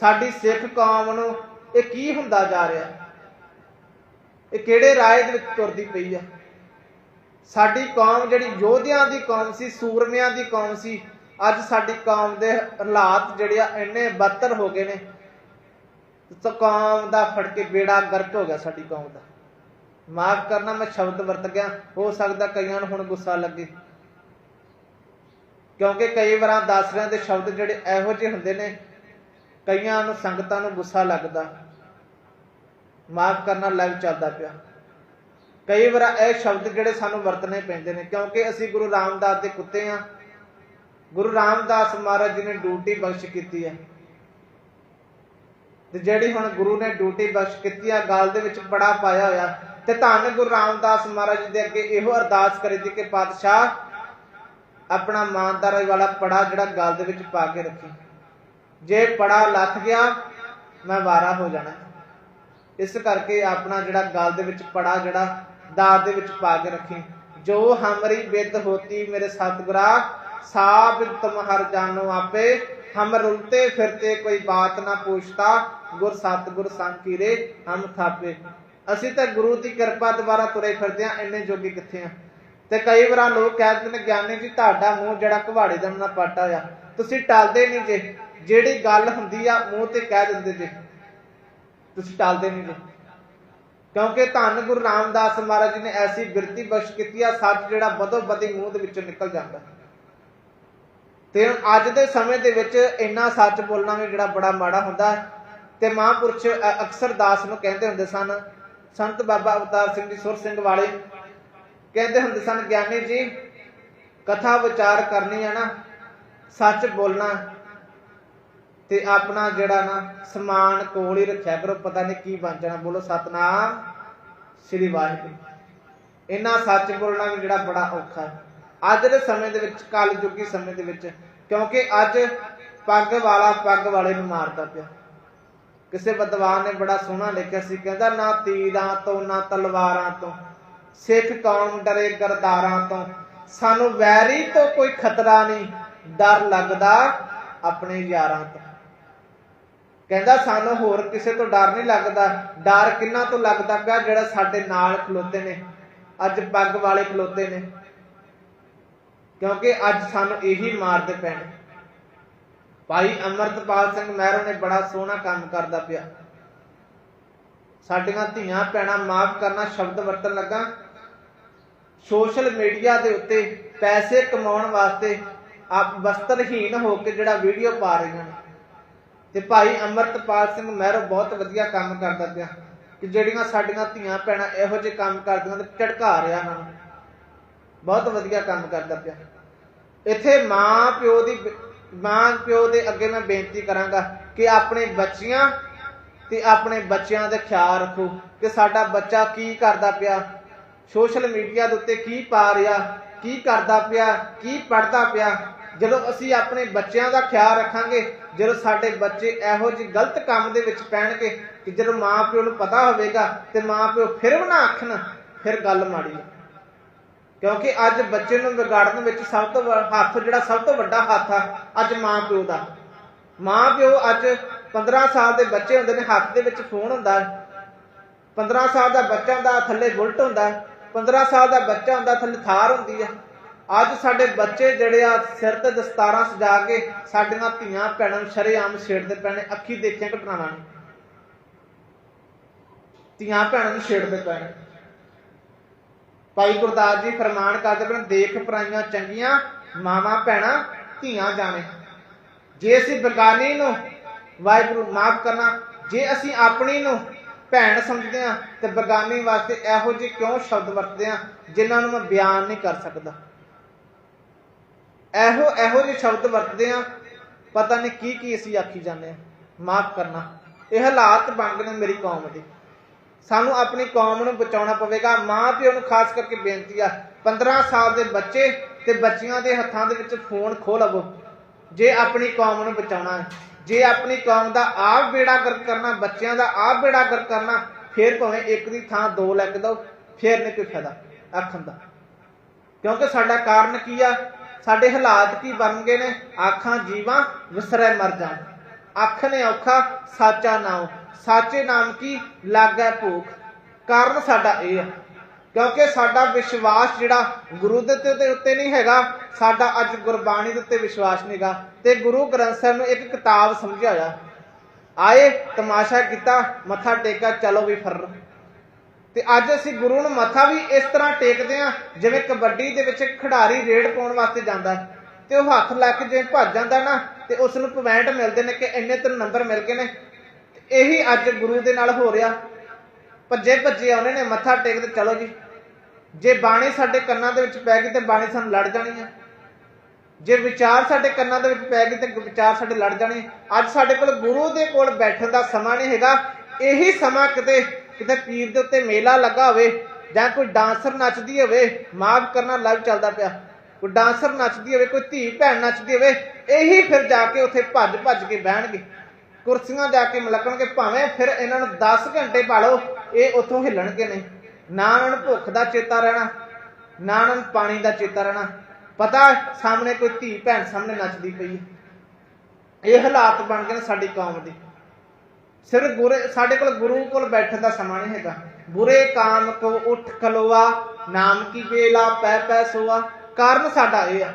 ਸਾਡੀ ਸਿੱਖ ਕੌਮ ਨੂੰ ਇਹ ਕੀ ਹੁੰਦਾ ਜਾ ਰਿਹਾ? ਇਹ ਕਿਹੜੇ ਰਾਹ ਦੇ ਵਿੱਚ ਤੁਰਦੀ ਪਈ ਆ? ਸਾਡੀ ਕੌਮ ਜਿਹੜੀ ਯੋਧਿਆਂ ਦੀ ਕੌਮ ਸੀ, ਸੂਰਮਿਆਂ ਦੀ ਕੌਮ ਸੀ, ਅੱਜ ਸਾਡੀ ਕੌਮ ਦੇ ਹਾਲਾਤ ਜਿਹੜੇ ਆ ਇੰਨੇ ਬਦਤਰ ਹੋ ਗਏ ਨੇ। ਤਾਂ ਕੌਮ ਦਾ ਫੜ ਕੇ ਬੇੜਾ ਗਰਕ ਹੋ ਗਿਆ ਸਾਡੀ ਕੌਮ ਦਾ। ਮਾਫ ਕਰਨਾ, ਮੈਂ ਸ਼ਬਦ ਵਰਤ ਗਿਆ। ਹੋ ਸਕਦਾ ਕਈਆਂ ਨੂੰ ਹੁਣ ਗੁੱਸਾ ਲੱਗੇ। ਕਿਉਂਕਿ ਕਈ ਵਾਰਾਂ ਦਾਸਰਿਆਂ ਦੇ ਸ਼ਬਦ ਜਿਹੜੇ ਇਹੋ ਜਿਹੇ ਹੁੰਦੇ ਨੇ ਕਈਆਂ ਨੂੰ ਸੰਗਤਾਂ ਨੂੰ ਗੁੱਸਾ ਲੱਗਦਾ, ਮਾਫ ਕਰਨਾ ਲਾਈਵ ਚੱਲਦਾ ਪਿਆ। ਕਈ ਵਾਰ ਇਹ ਸ਼ਬਦ ਜਿਹੜੇ ਸਾਨੂੰ ਵਰਤਨੇ ਪੈਂਦੇ ਨੇ, ਕਿਉਂਕਿ ਅਸੀਂ ਗੁਰੂ ਰਾਮਦਾਸ ਦੇ ਕੁੱਤੇ ਆ। ਗੁਰੂ ਰਾਮਦਾਸ ਮਹਾਰਾਜ ਜੀ ਨੇ ਡਿਊਟੀ ਬਖਸ਼ ਕੀਤੀ ਹੈ। ਤੇ ਜਿਹੜੀ ਹੁਣ ਗੁਰੂ ਨੇ ਡਿਊਟੀ ਬਖਸ਼ ਕੀਤੀ ਆ, ਗਾਲ ਦੇ ਵਿੱਚ ਬੜਾ ਪਾਇਆ ਹੋਇਆ। ਤੇ ਧੰਨ ਗੁਰੂ ਰਾਮਦਾਸ ਮਹਾਰਾਜ ਜੀ ਦੇ ਅੱਗੇ ਇਹੋ ਅਰਦਾਸ ਕਰੀ ਦੀ ਕਿ ਪਾਤਸ਼ਾਹ, ਆਪਣਾ ਇਮਾਨਦਾਰੀ ਵਾਲਾ ਪੜਾ ਜਿਹੜਾ ਗਾਲ ਦੇ ਵਿੱਚ ਪਾ ਕੇ ਰੱਖੀ। ਜੇ ਪੜਾ ਲੱਥ ਗਿਆ, ਮੈਂ ਵਾਰਾ ਹੋ ਜਾਣਾ। ਇਸ ਕਰਕੇ ਆਪਣਾ ਜਿਹੜਾ ਗਲ ਦੇ ਵਿੱਚ ਪੜਾ, ਜਿਹੜਾ ਦਾਤ ਦੇ ਵਿੱਚ ਪਾ ਕੇ ਰੱਖੀ। ਜੋ ਹਮਰੀ ਬਿਦ ਹੋਤੀ ਮੇਰੇ ਸਤਿਗੁਰਾ, ਸਾਬ ਤੁਮ ਹਰ ਜਾਨੋ ਆਪੇ। ਹਮ ਰੁਲਤੇ ਫਿਰਤੇ ਕੋਈ ਬਾਤ ਨਾ ਪੁੱਛਤਾ, ਗੁਰ ਸਤਿਗੁਰ ਸੰਕੀਰੇ ਹਮ ਥਾਪੇ। ਅਸੀਂ ਤਾਂ ਗੁਰੂ ਦੀ ਕਿਰਪਾ ਦੁਆਰਾ ਤੁਰੇ ਫਿਰਦੇ ਆ ਇੰਨੇ ਜੋਗੀ ਕਿੱਥੇ ਆ? ਤੇ ਕਈ ਵਾਰ ਲੋਕ ਕਹਿੰਦੇ ਨੇ, ਗਿਆਨੀ ਜੀ, ਤੁਹਾਡਾ ਮੂੰਹ ਜਿਹੜਾ ਘਵਾੜੇ ਦਾ ਨਾ ਪਾਟਾ ਆ ਤੁਸੀਂ ਟਲਦੇ ਨਹੀਂ ਜੇ। ਜਿਹੜੀ ਗੱਲ ਹੁੰਦੀ ਆ, ਮੂੰਹ ਤੇ ਕਹਿ ਦਿੰਦੇ ਜੇ। ਤੁਸੀਂ ਟਾਲਦੇ ਨਹੀਂ ਜੇ। ਕਿਉਂਕਿ ਧੰਨ ਗੁਰੂ ਰਾਮਦਾਸ ਮਹਾਰਾਜ ਜੀ ਨੇ ਐਸੀ ਬਿਰਤੀ ਬਖਸ਼ ਕੀਤੀ ਆ, ਸੱਚ ਜਿਹੜਾ ਬਦੋ ਬਦੀ ਮੂੰਹ ਦੇ ਵਿੱਚੋਂ ਨਿਕਲ ਜਾਂਦਾ। ਤੇ ਅੱਜ ਦੇ ਸਮੇਂ ਦੇ ਵਿੱਚ ਇੰਨਾ ਸੱਚ ਬੋਲਣਾ ਵੀ ਜਿਹੜਾ ਬੜਾ ਮਾੜਾ ਹੁੰਦਾ ਤੇ ਮਹਾਂਪੁਰਸ਼ ਅਕਸਰ ਦਾਸ ਨੂੰ ਕਹਿੰਦੇ ਹੁੰਦੇ ਸਨ, ਸੰਤ ਬਾਬਾ ਅਵਤਾਰ ਸਿੰਘ ਜੀ, ਸੁਰ ਸਿੰਘ ਵਾਲੇ, ਕਹਿੰਦੇ ਹੁੰਦੇ ਸਨ, ਗਿਆਨੀ ਜੀ, ਕਥਾ ਵਿਚਾਰ ਕਰਨੀ ਹੈ ਨਾ, ਸੱਚ ਬੋਲਣਾ ਤੇ ਆਪਣਾ ਜਿਹੜਾ ਨਾ ਸਮਾਨ ਕੋਲ ਹੀ ਰੱਖਿਆ ਕਰੋ, ਪਤਾ ਨਹੀਂ ਕੀ ਬਣ ਜਾਣਾ। ਬੋਲੋ, ਸਤਨਾਮ, ਸ੍ਰੀ ਵਾਹਿਗੁਰੂ। ਇੰਨਾ ਸੱਚ ਬੋਲਣਾ ਵੀ ਜਿਹੜਾ ਬੜਾ ਔਖਾ ਹੈ। ਅੱਜ ਦੇ ਸਮੇਂ ਦੇ ਵਿੱਚ ਕਲਯੁਗੀ ਸਮੇਂ ਦੇ ਵਿੱਚ, ਕਿਉਂਕਿ ਅੱਜ ਪੱਗ ਵਾਲਾ ਪੱਗ ਵਾਲੇ ਨੂੰ ਮਾਰਦਾ ਪਿਆ। ਕਿਸੇ ਵਿਦਵਾਨ ਨੇ ਬੜਾ ਸੋਹਣਾ ਲਿਖਿਆ ਸੀ, ਕਹਿੰਦਾ, ਨਾ ਤੀਰਾਂ ਤੋਂ, ਨਾ ਤਲਵਾਰਾਂ ਤੋਂ, ਸਿੱਖ ਕੌਮ ਡਰੇ ਗਰਦਾਰਾਂ ਤੋਂ। ਸਾਨੂੰ ਵੈਰੀ ਤੋਂ ਕੋਈ ਖਤਰਾ ਨਹੀਂ, ਡਰ ਲੱਗਦਾ ਆਪਣੇ ਯਾਰਾਂ ਤੋਂ। ਕਹਿੰਦਾ, ਸਾਨੂੰ ਹੋਰ ਕਿਸੇ ਤੋਂ ਡਰ ਨਹੀਂ ਲੱਗਦਾ। ਡਰ ਕਿੰਨਾ ਤੋਂ ਲੱਗਦਾ ਪਿਆ ਜਿਹੜਾ ਸਾਡੇ ਨਾਲ ਖਲੋਤੇ ਨੇ? ਅੱਜ ਪੱਗ ਵਾਲੇ ਖਲੋਤੇ ਨੇ। ਕਿਉਂਕਿ ਅੱਜ ਸਾਨੂੰ ਇਹੀ ਮਾਰਦੇ ਪੈਣ। ਭਾਈ ਅਮਰਤਪਾਲ ਸਿੰਘ ਮਹਿਰੋ ਨੇ ਬੜਾ ਸੋਹਣਾ ਕੰਮ ਕਰਦਾ ਪਿਆ। ਸਾਡੀਆਂ ਧੀਆਂ ਭੈਣਾਂ ਮਾਫ ਕਰਨਾ ਸ਼ਬਦ ਵਰਤਣ ਲੱਗਾ। ਸੋਸ਼ਲ ਮੀਡੀਆ ਦੇ ਉੱਤੇ ਪੈਸੇ ਕਮਾਉਣ ਵਾਸਤੇ ਆਪ ਵਸਤਰਹੀਨ ਹੋ ਕੇ ਜਿਹੜਾ ਵੀਡੀਓ ਪਾ ਰਹੀਆਂ ਨੇ। ਤੇ ਭਾਈ ਅਮਰਤਪਾਲ ਸਿੰਘ ਮਹਿਰੋ ਬਹੁਤ ਵਧੀਆ ਕੰਮ ਕਰਦਾ ਪਿਆ ਕਿ ਜਿਹੜੀਆਂ ਸਾਡੀਆਂ ਧੀਆਂ ਭੈਣਾਂ ਇਹੋ ਜਿਹੇ ਕੰਮ ਕਰਦੀਆਂ ਤੇ ਝਟਕਾ ਰਿਹਾ ਉਹਨਾਂ ਬਹੁਤ ਵਧੀਆ ਕੰਮ ਕਰਦਾ ਪਿਆ। ਇੱਥੇ ਮਾਂ ਪਿਓ ਦੀ ਮਾਂ ਪਿਓ ਦੇ ਅੱਗੇ ਮੈਂ ਬੇਨਤੀ ਕਰਾਂਗਾ ਕਿ ਆਪਣੇ ਬੱਚੀਆਂ ਤੇ ਆਪਣੇ ਬੱਚਿਆਂ ਦਾ ਖਿਆਲ ਰੱਖੋ ਕਿ ਸਾਡਾ ਬੱਚਾ ਕੀ ਕਰਦਾ ਪਿਆ, ਸੋਸ਼ਲ ਮੀਡੀਆ ਦੇ ਉੱਤੇ ਕੀ ਪਾ ਰਿਹਾ, ਕੀ ਕਰਦਾ ਪਿਆ, ਕੀ ਪੜਦਾ ਪਿਆ। ਜਦੋਂ ਅਸੀਂ ਆਪਣੇ ਬੱਚਿਆਂ ਦਾ ਖਿਆਲ ਰੱਖਾਂਗੇ, ਜਦੋਂ ਸਾਡੇ ਬੱਚੇ ਇਹੋ ਜਿਹੇ ਗਲਤ ਕੰਮ ਦੇ ਵਿੱਚ ਪੈਣਗੇ ਕਿ ਜਦੋਂ ਮਾਂ ਨੂੰ ਪਤਾ ਹੋਵੇਗਾ ਤੇ ਮਾਂ ਫਿਰ ਵੀ ਨਾ ਆਖਣ, ਫਿਰ ਗੱਲ ਮਾੜੀ ਹੈ ਕਿਉਂਕਿ ਅੱਜ ਬੱਚੇ ਨੂੰ ਵਿਗਾੜਨ ਵਿੱਚ ਸਭ ਤੋਂ ਹੱਥ, ਜਿਹੜਾ ਸਭ ਤੋਂ ਵੱਡਾ ਹੱਥ ਆ, ਅੱਜ ਮਾਂ ਪਿਓ ਦਾ। ਮਾਂ ਪਿਓ ਅੱਜ 15 ਸਾਲ ਦੇ ਬੱਚੇ ਹੁੰਦੇ ਨੇ, ਹੱਥ ਦੇ ਵਿੱਚ ਫੋਨ ਹੁੰਦਾ ਹੈ। 15 ਸਾਲ ਦਾ ਬੱਚਾ ਹੁੰਦਾ, ਥੱਲੇ ਬੁਲਟ ਹੁੰਦਾ ਹੈ। 15 ਸਾਲ ਦਾ ਬੱਚਾ ਹੁੰਦਾ, ਥੱਲੇ ਥਾਰ ਹੁੰਦੀ ਹੈ ਅੱਜ ਸਾਡੇ ਬੱਚੇ ਜਿਹੜੇ ਆ ਸਿਰ ਤੇ ਦਸਤਾਰਾਂ ਸਜਾ ਕੇ ਸਾਡੀਆਂ ਧੀਆਂ ਭੈਣਾਂ ਨੂੰ ਸ਼ਰੇਆਮ ਛੇੜਦੇ ਪੈਣੇ, ਅੱਖੀ ਦੇਖੀਆਂ ਘਟਨਾਵਾਂ ਨੇ। ਧੀਆਂ ਭੈਣਾਂ ਨੂੰ ਛੇੜਦੇ ਪੈਣੇ। ਭਾਈ ਗੁਰਦਾਸ ਜੀ ਫਰਮਾਨ ਕਰਦੇ ਪਏ ਦੇਖ ਪਰਾਈਆਂ ਚੰਗੀਆਂ, ਮਾਵਾਂ ਭੈਣਾਂ ਧੀਆਂ ਜਾਣੇ। ਜੇ ਅਸੀਂ ਬਗਾਨੀ ਨੂੰ ਵਾਹਿਗੁਰੂ ਮਾਫ ਕਰਨਾ, ਜੇ ਅਸੀਂ ਆਪਣੀ ਨੂੰ ਭੈਣ ਸਮਝਦੇ ਆ ਤੇ ਬਗਾਨੀ ਵਾਸਤੇ ਇਹੋ ਜਿਹੇ ਕਿਉਂ ਸ਼ਬਦ ਵਰਤਦੇ ਆ ਜਿਨ੍ਹਾਂ ਨੂੰ ਮੈਂ ਬਿਆਨ ਨਹੀਂ ਕਰ ਸਕਦਾ। ਇਹੋ ਇਹੋ ਜਿਹੇ ਸ਼ਬਦ ਵਰਤਦੇ ਆ, ਪਤਾ ਨਹੀਂ ਕੀ ਕੀ ਅਸੀਂ ਆਖੀ ਜਾਂਦੇ ਆ। ਮਾਫ ਕਰਨਾ। ਇਹ ਹਾਲਾਤ ਬਣ ਗਏ ਨੇ ਮੇਰੀ ਕੌਮ ਦੇ। ਸਾਨੂੰ ਆਪਣੀ ਕੌਮ ਨੂੰ ਬਚਾਉਣਾ ਪਵੇਗਾ। ਮਾਂ ਪਿਓ ਨੂੰ ਖਾਸ ਕਰਕੇ ਬੇਨਤੀ ਆ 15 ਸਾਲ ਦੇ ਬੱਚੇ ਤੇ ਬੱਚੀਆਂ ਦੇ ਹੱਥਾਂ ਦੇ ਵਿੱਚ ਫੋਨ ਖੋ ਲਵੋ। ਜੇ ਆਪਣੀ ਕੌਮ ਨੂੰ ਬਚਾਉਣਾ ਜੇ ਆਪਣੀ ਕੌਮ ਦਾ ਆਪ ਬੇੜਾ ਗਰਕ ਕਰਨਾ, ਬੱਚਿਆਂ ਦਾ ਆਪ ਬੇੜਾ ਗਰਕ ਕਰਨਾ, ਫਿਰ ਭਾਵੇਂ ਇੱਕ ਦੀ ਥਾਂ ਦੋ ਲੱਗ ਦੋ ਫਿਰ ਨਹੀਂ ਕੋਈ ਫਾਇਦਾ ਆਖਣ ਦਾ ਕਿਉਂਕਿ ਸਾਡਾ ਕਾਰਨ ਕੀ ਆ? ਸਾਡੇ ਹਾਲਾਤ ਕੀ ਬਣ ਗਏ ਨੇ? ਆਖਾਂ, ਜੀਵਾਂ ਵਿਸਰੈ ਮਰ ਜਾਣ। ਅੱਖ ਨੇ ਔਖਾ, ਸਾਚਾ ਨਾਮ ਸਾਚੇ ਨਾਮ ਕੀ? ਲਾਗੈ ਭੂਖ। ਕਾਰਨ ਸਾਡਾ ਇਹ ਆ ਕਿਉਂਕਿ ਸਾਡਾ ਵਿਸ਼ਵਾਸ ਜਿਹੜਾ ਗੁਰੂ ਦੇ ਉੱਤੇ ਨਹੀਂ ਹੈਗਾ, ਸਾਡਾ ਅੱਜ ਗੁਰਬਾਣੀ ਦੇ ਉੱਤੇ ਵਿਸ਼ਵਾਸ ਨਹੀਂਗਾ ਤੇ ਗੁਰੂ ਗ੍ਰੰਥ ਸਾਹਿਬ ਨੂੰ ਇੱਕ ਕਿਤਾਬ ਸਮਝਿਆ ਹੋਇਆ। ਆਏ, ਤਮਾਸ਼ਾ ਕੀਤਾ, ਮੱਥਾ ਟੇਕਾ ਚਲੋ ਵੀ ਫਰ ਤੇ ਅੱਜ ਅਸੀਂ ਗੁਰੂ ਨੂੰ ਮੱਥਾ ਵੀ ਇਸ ਤਰ੍ਹਾਂ ਟੇਕਦੇ ਆ ਜਿਵੇਂ ਕਬੱਡੀ ਦੇ ਵਿੱਚ ਖਿਡਾਰੀ ਰੇਡ ਪਾਉਣ ਵਾਸਤੇ ਜਾਂਦਾ ਤੇ ਉਹ ਹੱਥ ਲਾ ਕੇ ਜਿਵੇਂ ਭੱਜ ਜਾਂਦਾ ਨਾ, ਤੇ ਉਸ ਨੂੰ ਪੁਆਇੰਟ ਮਿਲਦੇ ਨੇ ਕਿ ਇੰਨੇ ਤੈਨੂੰ ਨੰਬਰ ਮਿਲ ਗਏ ਨੇ। ਇਹੀ ਅੱਜ ਗੁਰੂ ਦੇ ਨਾਲ ਹੋ ਰਿਹਾ। ਭੱਜੇ ਭੱਜੇ ਆਉਣੇ ਨੇ, ਮੱਥਾ ਟੇਕਦੇ ਚਲੋ ਜੀ। ਜੇ ਬਾਣੀ ਸਾਡੇ ਕੰਨਾਂ ਦੇ ਵਿੱਚ ਪੈ ਗਈ ਤੇ ਬਾਣੀ ਸਾਨੂੰ ਲੜ ਜਾਣੀ ਹੈ। ਜੇ ਵਿਚਾਰ ਸਾਡੇ ਕੰਨਾਂ ਦੇ ਵਿੱਚ ਪੈ ਗਏ ਤੇ ਵਿਚਾਰ ਸਾਡੇ ਲੜ ਜਾਣੇ। ਅੱਜ ਸਾਡੇ ਕੋਲ ਗੁਰੂ ਦੇ ਕੋਲ ਬੈਠਣ ਦਾ ਸਮਾਂ ਨਹੀਂ ਹੈਗਾ। ਇਹੀ ਸਮਾਂ ਕਿਤੇ ਕਿਤੇ ਪੀਰ ਦੇ ਉੱਤੇ ਮੇਲਾ ਲੱਗਾ ਹੋਵੇ ਜਾਂ ਕੋਈ ਡਾਂਸਰ ਨੱਚਦੀ ਹੋਵੇ, ਮਾਫ ਕਰਨਾ ਲਾਈਵ ਚੱਲਦਾ ਪਿਆ। ਕੋਈ ਡਾਂਸਰ ਨੱਚਦੀ ਹੋਵੇ, ਕੋਈ ਧੀ ਭੈਣ ਨੱਚਦੀ ਹੋਵੇ, ਇਹੀ ਫਿਰ ਜਾ ਕੇ ਉੱਥੇ ਭੱਜ ਭੱਜ ਕੇ ਬਹਿਣਗੇ। ਕੁਰਸੀਆਂ ਜਾ ਕੇ ਮਲਕਣਗੇ, ਭਾਵੇਂ ਫਿਰ ਇਹਨਾਂ ਨੂੰ 10 ਘੰਟੇ ਭਾਲੋ, ਇਹ ਉੱਥੋਂ ਹਿੱਲਣਗੇ ਨਹੀਂ। ਨਾ ਉਹਨਾਂ ਨੂੰ ਭੁੱਖ ਦਾ ਚੇਤਾ ਰਹਿਣਾ ਨਾ ਉਹਨਾਂ ਨੂੰ ਪਾਣੀ ਦਾ ਚੇਤਾ ਰਹਿਣਾ। ਪਤਾ ਸਾਹਮਣੇ ਕੋਈ ਧੀ ਭੈਣ ਸਾਹਮਣੇ ਨੱਚਦੀ ਪਈ ਇਹ ਹਾਲਾਤ ਬਣ ਗਏ ਨੇ ਸਾਡੀ ਕੌਮ ਦੇ। ਸਿਰ ਗੁਰੇ ਸਾਡੇ ਕੋਲ ਗੁਰੂ ਕੋਲ ਬੈਠਣ ਦਾ ਸਮਾਂ ਨਹੀਂ ਹੈਗਾ। ਬੁਰੇ ਕਾਮ ਕੋ ਉਠ ਖਲੋਆ ਨਾਮ ਕੀ ਵੇਲਾ ਪੈ ਪੈ ਸੋਆ। ਕਾਰਨ ਸਾਡਾ ਇਹ ਆ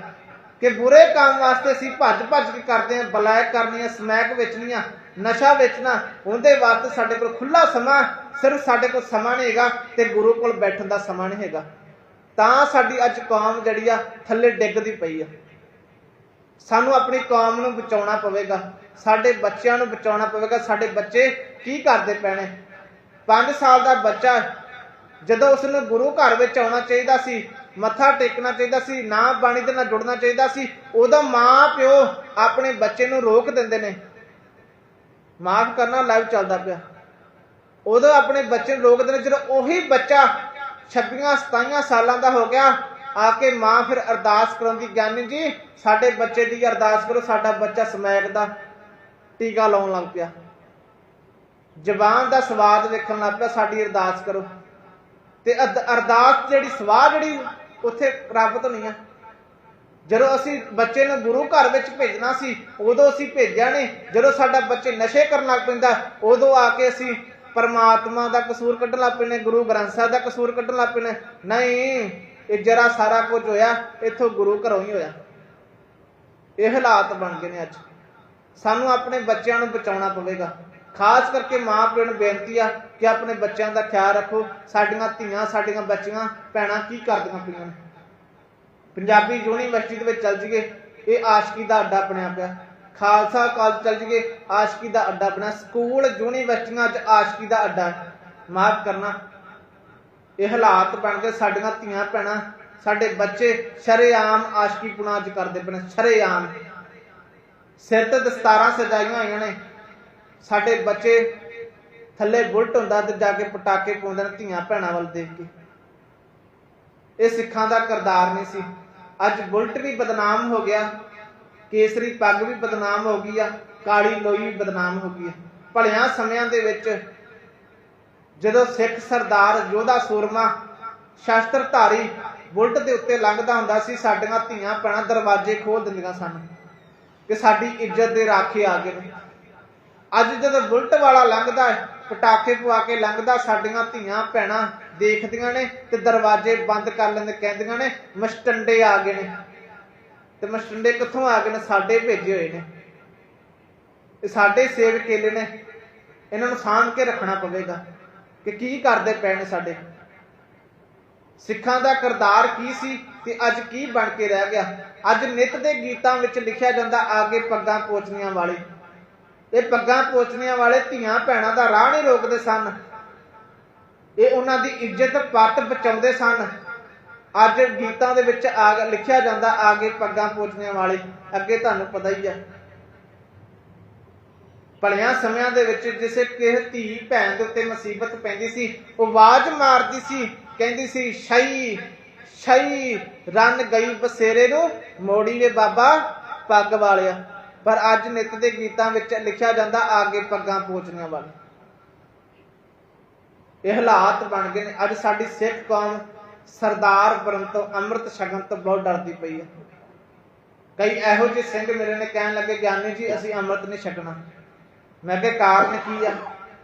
ਕਿ ਬੁਰੇ ਕੰਮ ਵਾਸਤੇ ਅਸੀਂ ਭੱਜ ਭੱਜ ਕੇ ਕਰਦੇ ਆ ਬਲੈਕ ਕਰਨੀਆਂ ਸਮੈਕ ਵੇਚਣੀਆਂ ਨਸ਼ਾ ਵੇਚਣਾ, ਉਹਦੇ ਵਾਸਤੇ ਸਾਡੇ ਕੋਲ ਖੁੱਲਾ ਸਮਾਂ, ਸਿਰਫ ਸਾਡੇ ਕੋਲ ਸਮਾਂ ਨਹੀਂ ਹੈਗਾ ਤੇ ਗੁਰੂ ਕੋਲ ਬੈਠਣ ਦਾ ਸਮਾਂ ਨਹੀਂ ਹੈਗਾ। ਤਾਂ ਸਾਡੀ ਅੱਜ ਕੌਮ ਜਿਹੜੀ ਆ, ਥੱਲੇ ਡਿੱਗਦੀ ਪਈ ਆ। ਸਾਨੂੰ ਆਪਣੀ ਕੌਮ ਨੂੰ ਬਚਾਉਣਾ ਪਵੇਗਾ। ਸਾਡੇ ਬੱਚਿਆਂ ਨੂੰ ਬਚਾਉਣਾ ਪਵੇਗਾ। ਸਾਡੇ ਬੱਚੇ ਕੀ ਕਰਦੇ ਪੈਣੇ? 5 ਸਾਲ ਦਾ ਬੱਚਾ ਜਦੋਂ ਉਸ ਨੂੰ ਗੁਰੂ ਘਰ ਵਿੱਚ ਆਉਣਾ ਚਾਹੀਦਾ ਸੀ, ਮੱਥਾ ਟੇਕਣਾ ਚਾਹੀਦਾ ਸੀ, ਨਾ ਬਾਣੀ ਦੇ ਨਾਲ ਜੁੜਨਾ ਚਾਹੀਦਾ ਸੀ, ਉਹਦਾ ਮਾਂ ਪਿਓ ਆਪਣੇ ਬੱਚੇ ਨੂੰ ਰੋਕ ਦਿੰਦੇ ਨੇ। ਮਾਫ ਕਰਨਾ ਲਾਈਵ ਚੱਲਦਾ ਪਿਆ। ਉਦੋਂ ਆਪਣੇ ਬੱਚੇ ਨੂੰ ਰੋਕਦੇ ਨੇ। ਜਦੋਂ ਉਹੀ ਬੱਚਾ 26 27 ਸਾਲਾਂ ਦਾ ਹੋ ਗਿਆ, ਆ ਕੇ ਮਾਂ ਫਿਰ ਅਰਦਾਸ ਕਰਾਉਂਦੀ ਗਿਆਨੀ ਜੀ, ਸਾਡੇ ਬੱਚੇ ਦੀ ਅਰਦਾਸ ਕਰੋ, ਸਾਡਾ ਬੱਚਾ ਸਮੈਕ ਦਾ। ਟੀਕਾ ਲਾਉਣ ਲੱਗ ਪਿਆ। ਜ਼ਬਾਨ ਦਾ ਸਵਾਦ ਵੇਖਣ ਲੱਗ ਪਿਆ, ਸਾਡੀ ਅਰਦਾਸ ਕਰੋ। ਤੇ ਅਰਦਾਸ ਜਿਹੜੀ ਸਵਾਹ ਜਿਹੜੀ ਉੱਥੇ ਪ੍ਰਾਪਤ ਹੋਣੀ ਆ। ਜਦੋਂ ਅਸੀਂ ਬੱਚੇ ਨੂੰ ਗੁਰੂ ਘਰ ਵਿੱਚ ਭੇਜਣਾ ਸੀ, ਉਦੋਂ ਅਸੀਂ ਭੇਜਿਆ ਨਹੀਂ। ਜਦੋਂ ਸਾਡਾ ਬੱਚੇ ਨਸ਼ੇ ਕਰਨ ਲੱਗ ਪੈਂਦਾ, ਉਦੋਂ ਆ ਕੇ ਅਸੀਂ ਪਰਮਾਤਮਾ ਦਾ ਕਸੂਰ ਕੱਢਣ ਲੱਗ ਪੈਨੇ ਗੁਰੂ ਗ੍ਰੰਥ ਸਾਹਿਬ ਦਾ ਕਸੂਰ ਕੱਢਣ ਲੱਗ ਪੈਨੇ ਨਹੀਂ, ਇਹ ਜਰਾ ਸਾਰਾ ਕੁਝ ਹੋਇਆ, ਇੱਥੋਂ ਗੁਰੂ ਘਰੋਂ ਹੀ ਹੋਇਆ। ਇਹ ਹਾਲਾਤ ਬਣ ਗਏ ਨੇ ਅੱਜ। ਸਾਨੂੰ ਆਪਣੇ ਬੱਚਿਆਂ ਨੂੰ ਬਚਾਉਣਾ ਪਵੇਗਾ। ਖਾਸ ਕਰਕੇ ਮਾਂ ਪਿਓ ਨੂੰ ਬੇਨਤੀ ਆ ਕਿ ਆਪਣੇ ਬੱਚਿਆਂ ਦਾ ਖਿਆਲ ਰੱਖੋ, ਸਾਡੀਆਂ ਧੀਆਂ, ਸਾਡੀਆਂ ਬੱਚੀਆਂ, ਭੈਣਾਂ ਕੀ ਕਰਦੀਆਂ ਪਈਆਂ ਪੰਜਾਬੀ ਯੂਨੀਵਰਸਿਟੀ ਦੇ ਵਿੱਚ ਚੱਲ ਜੀਏ ਇਹ ਆਸ਼ਕੀ ਦਾ ਅੱਡਾ ਬਣਿਆ ਪਿਆ। ਖਾਲਸਾ ਕਾਲਜ ਚੱਲ ਜੀਏ ਆਸ਼ਕੀ ਦਾ ਅੱਡਾ ਬਣਿਆ। ਸਕੂਲ ਯੂਨੀਵਰਸਿਟੀਆਂ 'ਚ ਆਸ਼ਕੀ ਦਾ ਅੱਡਾ ਮਾਫ ਕਰਨਾ, ਇਹ ਹਾਲਾਤ ਬਣ ਗਏ। ਸਾਡੀਆਂ ਧੀਆਂ, ਭੈਣਾਂ, ਸਾਡੇ ਬੱਚੇ ਸ਼ਰੇਆਮ ਆਸ਼ਕੀ ਪੁਣਾ ਚ ਕਰਦੇ ਪਏ ਨੇ, ਸ਼ਰੇਆਮ। ਸਿਰ ਤੇ ਦਸਤਾਰਾਂ ਸਜਾਈਆਂ ਹੋਈਆਂ ਨੇ। ਸਾਡੇ ਬੱਚੇ ਥੱਲੇ ਬੁਲਟ ਹੁੰਦਾ ਤੇ ਜਾ ਕੇ ਪਟਾਕੇ ਪਾਉਂਦੇ ਨੇ ਧੀਆਂ ਭੈਣਾਂ ਵੱਲ ਦੇਖ ਕੇ। ਇਹ ਸਿੱਖਾਂ ਦਾ ਕਰਦਾਰ ਨਹੀਂ ਸੀ। ਅੱਜ ਬੁਲਟ ਵੀ ਬਦਨਾਮ ਹੋ ਗਿਆ, ਕੇਸਰੀ ਪੱਗ ਵੀ ਬਦਨਾਮ ਹੋ ਗਈ ਆ, ਕਾਲੀ ਲੋਈ ਵੀ ਬਦਨਾਮ ਹੋ ਗਈ ਆ। ਭਲਿਆਂ ਸਮਿਆਂ ਦੇ ਵਿੱਚ ਜਦੋਂ ਸਿੱਖ ਸਰਦਾਰ ਯੋਧਾ ਸੂਰਮਾ ਸ਼ਸਤਰਧਾਰੀ ਬੁਲਟ ਦੇ ਉੱਤੇ ਲੰਘਦਾ ਹੁੰਦਾ ਸੀ, ਸਾਡੀਆਂ ਧੀਆਂ ਭੈਣਾਂ ਦਰਵਾਜ਼ੇ ਖੋਲ ਦਿੰਦੀਆਂ ਸਨ। ਕਿ ਸਾਡੀ ਇੱਜ਼ਤ ਦੇ ਰਾਖੇ ਆ ਗਏ ਨੇ। ਅੱਜ ਜਦੋਂ ਬੁਲਟ ਵਾਲਾ ਲੰਘਦਾ ਹੈ, ਪਟਾਕੇ ਪਵਾ ਕੇ ਲੰਘਦਾ, ਸਾਡੀਆਂ ਧੀਆਂ ਭੈਣਾਂ ਦੇਖਦੀਆਂ ਨੇ ਤੇ ਦਰਵਾਜ਼ੇ ਬੰਦ ਕਰ ਲੈਂਦੇ, ਕਹਿੰਦੀਆਂ ਨੇ, ਮਸਟੰਡੇ ਆ ਗਏ ਨੇ। ਤੇ ਮਸਟੰਡੇ ਕਿੱਥੋਂ ਆ ਗਏ ਨੇ? ਸਾਡੇ ਭੇਜੇ ਹੋਏ ਨੇ। ਇਹ ਸਾਡੇ ਸੇਵ ਕੇਲੇ ਨੇ। ਇਹਨਾਂ ਨੂੰ ਸਾਂਭ ਕੇ ਰੱਖਣਾ ਪਵੇਗਾ ਕਿ ਕੀ ਕਰਦੇ ਪਏ ਨੇ ਸਾਡੇ। ਸਿੱਖਾਂ ਦਾ ਕਰਤਾਰ ਕੀ ਸੀ? ਤੇ ਅੱਜ ਕੀ ਬਣ ਕੇ ਰਹਿ ਗਿਆ? ਅੱਜ ਨਿਤ ਦੇ ਗੀਤਾਂ ਵਿੱਚ ਲਿਖਿਆ ਜਾਂਦਾ ਆਗੇ ਪੱਗਾਂ ਪੋਚਣੀਆਂ ਵਾਲੇ। ਇਹ ਪੱਗਾਂ ਪੋਚਣੀਆਂ ਵਾਲੇ ਧੀਆਂ ਭੈਣਾਂ ਦਾ ਰਾਹ ਨਹੀਂ ਰੋਕਦੇ ਸਨ। ਇਹ ਉਹਨਾਂ ਦੀ ਇੱਜ਼ਤ ਪੱਤ ਬਚਾਉਂਦੇ ਸਨ। ਅੱਜ ਗੀਤਾਂ ਦੇ ਵਿੱਚ ਆ ਲਿਖਿਆ ਜਾਂਦਾ ਆਗੇ ਪੱਗਾਂ ਪੋਚਣੀਆਂ ਵਾਲੇ। ਅੱਗੇ ਤੁਹਾਨੂੰ ਪਤਾ ਹੀ ਆ ਭਲਿਆਂ ਸਮਿਆਂ ਦੇ ਵਿੱਚ ਜਿਸੇ ਕਿਸੇ ਧੀ ਭੈਣ ਦੇ ਉੱਤੇ ਮੁਸੀਬਤ ਪੈਂਦੀ ਸੀ, ਉਹ ਆਵਾਜ਼ ਮਾਰਦੀ ਸੀ, ਕਹਿੰਦੀ ਸੀ ਸ਼ਈ ਸ਼ਈ ਰਨ ਗਈ ਬਸੇਰੇ ਨੂੰ, ਮੋੜੀ ਵੇ ਬਾਬਾ ਪੱਗ ਵਾਲਿਆ। ਪਰ ਅੱਜ ਨਿਤ ਦੇ ਗੀਤਾਂ ਵਿੱਚ ਲਿਖਿਆ ਜਾਂਦਾ ਆਗੇ ਪੱਗਾਂ ਪੋਚਣੀਆਂ ਵਾਲੇ। ਇਹ ਹਾਲਾਤ ਬਣ ਗਏ ਨੇ। ਅੱਜ ਸਾਡੀ ਸਿੱਖ ਕੌਮ ਸਰਦਾਰ ਬਰਨ ਤੋਂ ਅੰਮ੍ਰਿਤ ਛਕਣ ਤੋਂ ਬਹੁਤ ਡਰਦੀ ਪਈ ਹੈ। ਕਈ ਇਹੋ ਜਿਹੇ ਸਿੰਘ ਮੇਰੇ ਨੇ ਕਹਿਣ ਲੱਗੇ, ਗਿਆਨੀ ਜੀ, ਅਸੀਂ ਅੰਮ੍ਰਿਤ ਨਹੀਂ ਛਕਣਾ। ਮੈਂ ਕਿਹਾ, ਕਾਰਨ ਕੀ ਆ?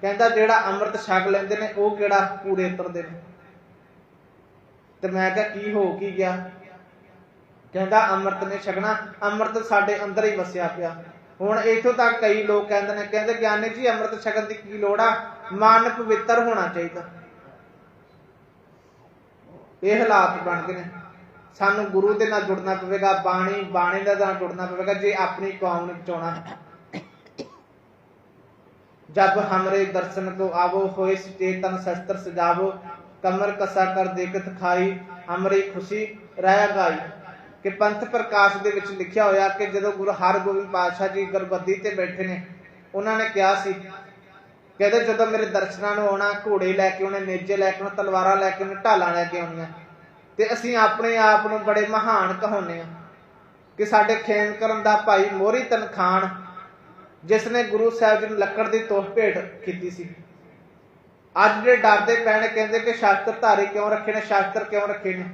ਕਹਿੰਦਾ, ਜਿਹੜਾ ਅੰਮ੍ਰਿਤ ਛਕ ਲੈਂਦੇ ਨੇ, ਉਹ ਕਿਹੜਾ ਪੂਰੇ ਉਤਰਦੇ ਨੇ? ਤੇ ਮੈਂ ਕਿਹਾ ਕੀ ਹੋ ਕੀ ਗਿਆ? ਕਹਿੰਦਾ ਅੰਮ੍ਰਿਤ ਨੇ ਛਕਣਾ। ਅੰਮ੍ਰਿਤ ਸਾਡੇ ਅੰਦਰ ਹੀ ਵਸਿਆ ਪਿਆ। ਹੁਣ ਇਥੋਂ ਤੱਕ ਕਈ ਲੋਕ ਕਹਿੰਦੇ ਨੇ, ਕਹਿੰਦੇ ਗਿਆਨੀ ਜੀ, ਅੰਮ੍ਰਿਤ ਛਕਣ ਦੀ ਕੀ ਲੋੜ ਆ? ਮਨ ਪਵਿੱਤਰ ਹੋਣਾ ਚਾਹੀਦਾ। ਇਹ ਹਾਲਾਤ ਬਣਦੇ ਨੇ। ਸਾਨੂੰ ਗੁਰੂ ਦੇ ਨਾਲ ਜੁੜਨਾ ਪਵੇਗਾ, ਬਾਣੀ ਬਾਣੀ ਦਾ ਨਾਲ ਜੁੜਨਾ ਪਵੇਗਾ, ਜੇ ਆਪਣੀ ਕੌਮ ਨੂੰ ਬਚਾਉਣਾ ਜਦ ਹਮਰੇ ਦਰਸ਼ਨ ਕੋ ਆਵੋ, ਹੋਏ ਸਚੇਤਨ ਸ਼ਸਤਰ ਸਜਾਵੋ ਕਮਰ ਕਸਾ ਕਰ ਦੇਖਤ ਖਾਈ ਅਮਰੀ ਖੁਸ਼ੀ ਰਹਿ ਗਾਈ। ਕਿ ਪੰਥ ਪ੍ਰਕਾਸ਼ ਦੇ ਵਿੱਚ ਲਿਖਿਆ ਹੋਇਆ ਕਿ ਜਦੋਂ ਗੁਰੂ ਹਰਗੋਬਿੰਦ ਪਾਤਸ਼ਾਹ ਜੀ ਗੁਰਬੱਦੀ ਤੇ ਬੈਠੇ ਨੇ, ਉਹਨਾਂ ਨੇ ਕਿਹਾ ਸੀ, ਕਹਿੰਦੇ ਜਦੋਂ ਮੇਰੇ ਦਰਸ਼ਨਾਂ ਨੂੰ ਆਉਣਾ, ਘੋੜੇ ਲੈ ਕੇ ਉਹਨੇ ਨੇਜੇ ਲੈ ਕੇ ਉਹਨੇ ਤਲਵਾਰਾਂ ਲੈ ਕੇ ਉਹਨੇ ਢਾਲਾਂ ਲੈ ਕੇ ਆਉਣੀਆਂ, ਤੇ ਅਸੀਂ ਆਪਣੇ ਆਪ ਨੂੰ ਬੜੇ ਮਹਾਨ ਕਹਾਉਂਦੇ ਆ ਕਿ ਸਾਡੇ ਖੇਮ ਕਰਨ ਦਾ ਭਾਈ ਮੋਹਰੀ ਤਨਖਾਨ, ਜਿਸ ਨੇ ਗੁਰੂ ਸਾਹਿਬ ਜੀ ਨੂੰ ਲੱਕੜ ਦੀ ਤੋਹਫ਼ੇਟ ਕੀਤੀ ਸੀ। ਅੱਜ ਦੇ ਡਰਦੇ ਪੈਣ ਕਹਿੰਦੇ ਕਿ ਸ਼ਾਸਤਰ ਧਾਰੇ ਕਿਉਂ ਰੱਖੇ ਨੇ, ਸ਼ਾਸਤਰ ਕਿਉਂ ਰੱਖੇ ਨੇ?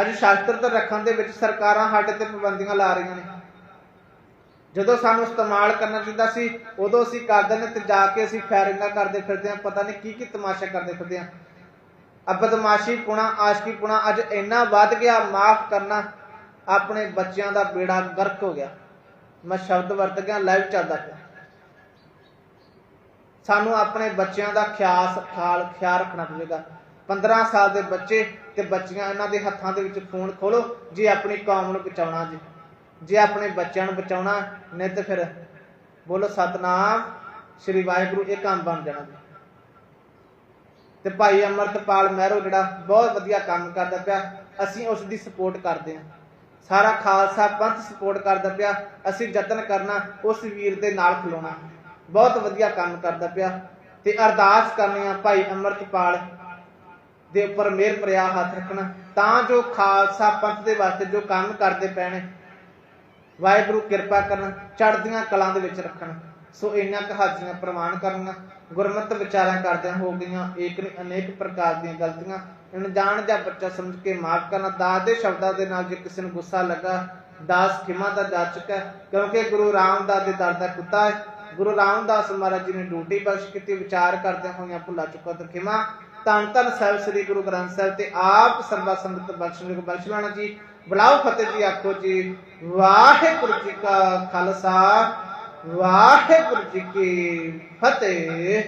ਅੱਜ ਸ਼ਾਸਤਰ ਤੇ ਰੱਖਣ ਦੇ ਵਿੱਚ ਸਰਕਾਰਾਂ ਸਾਡੇ ਤੇ ਪਾਬੰਦੀਆਂ ਲਾ ਰਹੀਆਂ ਨੇ। ਜਦੋਂ ਸਾਨੂੰ ਇਸਤੇਮਾਲ ਕਰਨਾ ਚਾਹੀਦਾ ਸੀ, ਉਦੋਂ ਅਸੀਂ ਕਰਦੇ ਨੇ ਤੇ ਜਾ ਕੇ ਅਸੀਂ ਫਾਇਰਿੰਗਾਂ ਕਰਦੇ ਫਿਰਦੇ ਆ ਪਤਾ ਨਹੀਂ ਕੀ ਕੀ ਤਮਾਸ਼ਾ ਕਰਦੇ ਫਿਰਦੇ ਆ ਅਬ ਬਦਮਾਸ਼ੀ ਪੁਣਾ, ਆਸ਼ਕੀ ਪੁਣਾ, ਅੱਜ ਇੰਨਾ ਵੱਧ ਗਿਆ, ਮਾਫ ਕਰਨਾ ਆਪਣੇ ਬੱਚਿਆਂ ਦਾ ਬੇੜਾ ਗਰਕ ਹੋ ਗਿਆ। ਮੈਂ ਸ਼ਬਦ ਵਰਤ ਗਿਆ ਲਾਈਵ ਚੱਲਦਾ ਪਿਆ। ਸਾਨੂੰ ਆਪਣੇ ਬੱਚਿਆਂ ਦਾ ਖਿਆਲ ਖਾਲ ਖਿਆਲ ਰੱਖਣਾ ਪਵੇਗਾ। 15 ਸਾਲ ਦੇ ਬੱਚੇ ਤੇ ਬੱਚੀਆਂ, ਇਹਨਾਂ ਦੇ ਹੱਥਾਂ ਦੇ ਵਿੱਚ ਫੋਨ ਖੋਲੋ, ਜੇ ਆਪਣੀ ਕੌਮ ਨੂੰ ਬਚਾਉਣਾ ਜੀ। ਜੇ ਆਪਣੇ ਬੱਚਿਆਂ ਨੂੰ ਬਚਾਉਣਾ ਨਹੀਂ ਤੇ ਫਿਰ ਬੋਲੋ, ਸਤਨਾਮ, ਸ੍ਰੀ ਵਾਹਿਗੁਰੂ, ਇਹ ਕੰਮ ਬਣ ਜਾਣਾ ਜੀ। ਤੇ ਭਾਈ ਅਮਰਤਪਾਲ ਮਹਿਰੋ ਜਿਹੜਾ ਬਹੁਤ ਵਧੀਆ ਕੰਮ ਕਰਦਾ ਪਿਆ, ਅਸੀਂ ਉਸ ਦੀ ਸਪੋਰਟ ਕਰਦੇ ਹਾਂ। ਸਾਰਾ ਖਾਲਸਾ ਪੰਥ ਸਪੋਰਟ ਕਰਦਾ ਪਿਆ, ਅਸੀਂ ਯਤਨ ਕਰਨਾ ਉਸ ਵੀਰ ਦੇ ਨਾਲ ਖਲੋਣਾ। ਬਹੁਤ ਵਧੀਆ ਕੰਮ ਕਰਦਾ ਪਿਆ ਤੇ ਅਰਦਾਸ ਕਰਨੀ ਆ ਭਾਈ ਅਮਰਤਪਾਲ ਦੇ ਉੱਪਰ ਮਿਹਰ ਪ੍ਰਿਆ ਹੱਥ ਰੱਖਣਾ। ਤਾਂ ਜੋ ਖਾਲਸਾ ਪੰਥ ਦੇ ਵਾਸਤੇ ਜੋ ਕੰਮ ਕਰਦੇ ਪਏ ਵਾਹਿਗੁਰੂ ਕਿਰਪਾ ਕਰਨ, ਚੜ੍ਹਦੀਆਂ ਕਲਾਂ ਦੇ ਵਿੱਚ ਰੱਖਣ। ਸੋ ਇੰਨਾ ਕੁ ਹਾਜ਼ਰੀਆਂ ਪ੍ਰਮਾਣ ਕਰਨੀਆਂ। ਗੁਰਮਤਿ ਵਿਚਾਰਾਂ ਕਰਦਿਆਂ ਹੋ ਗਈਆਂ, ਏਕ ਨਹੀਂ ਅਨੇਕ ਪ੍ਰਕਾਰ ਦੀਆਂ ਗਲਤੀਆਂ। ਅਣਜਾਣ ਜਾਂ ਬੱਚਾ ਸਮਝ ਕੇ ਮਾਫ ਕਰਨਾ। ਦਾਸ ਦੇ ਸ਼ਬਦਾਂ ਦੇ ਨਾਲ ਜੇ ਕਿਸੇ ਨੂੰ ਗੁੱਸਾ ਲੱਗਾ, ਦਾਸ ਖਿਮਾ ਦਾ ਜਾਚਕ ਹੈ, ਕਿਉਂਕਿ ਗੁਰੂ ਰਾਮਦਾਸ ਦੇ ਦਰ ਦਾ ਕੁੱਤਾ ਹੈ। ਗੁਰੂ ਰਾਮਦਾਸ ਮਹਾਰਾਜ ਜੀ ਨੇ ਡਿਊਟੀ ਬਖਸ਼ ਕੀਤੀ, ਵਿਚਾਰ ਕਰਦੇ ਹੋਈਆਂ ਭੁੱਲਾ ਚੁੱਕਾ ਤੇ ਖਿਮਾ ਧੰਨ ਧੰਨ ਸਾਹਿਬ ਸ੍ਰੀ ਗੁਰੂ ਗ੍ਰੰਥ ਸਾਹਿਬ ਤੇ ਆਪ ਸਰਬਾ ਸੰਗਤ ਬਖਸ਼ਣ ਨੂੰ ਬਖਸ਼ ਲੈਣਾ ਜੀ। ਬੁਲਾਓ ਫਤਿਹ ਜੀ, ਆਖੋ ਜੀ। ਵਾਹਿਗੁਰੂ ਜੀ ਕਾ ਖਾਲਸਾ, ਵਾਹਿਗੁਰੂ ਜੀ ਕੀ ਫਤਿਹ।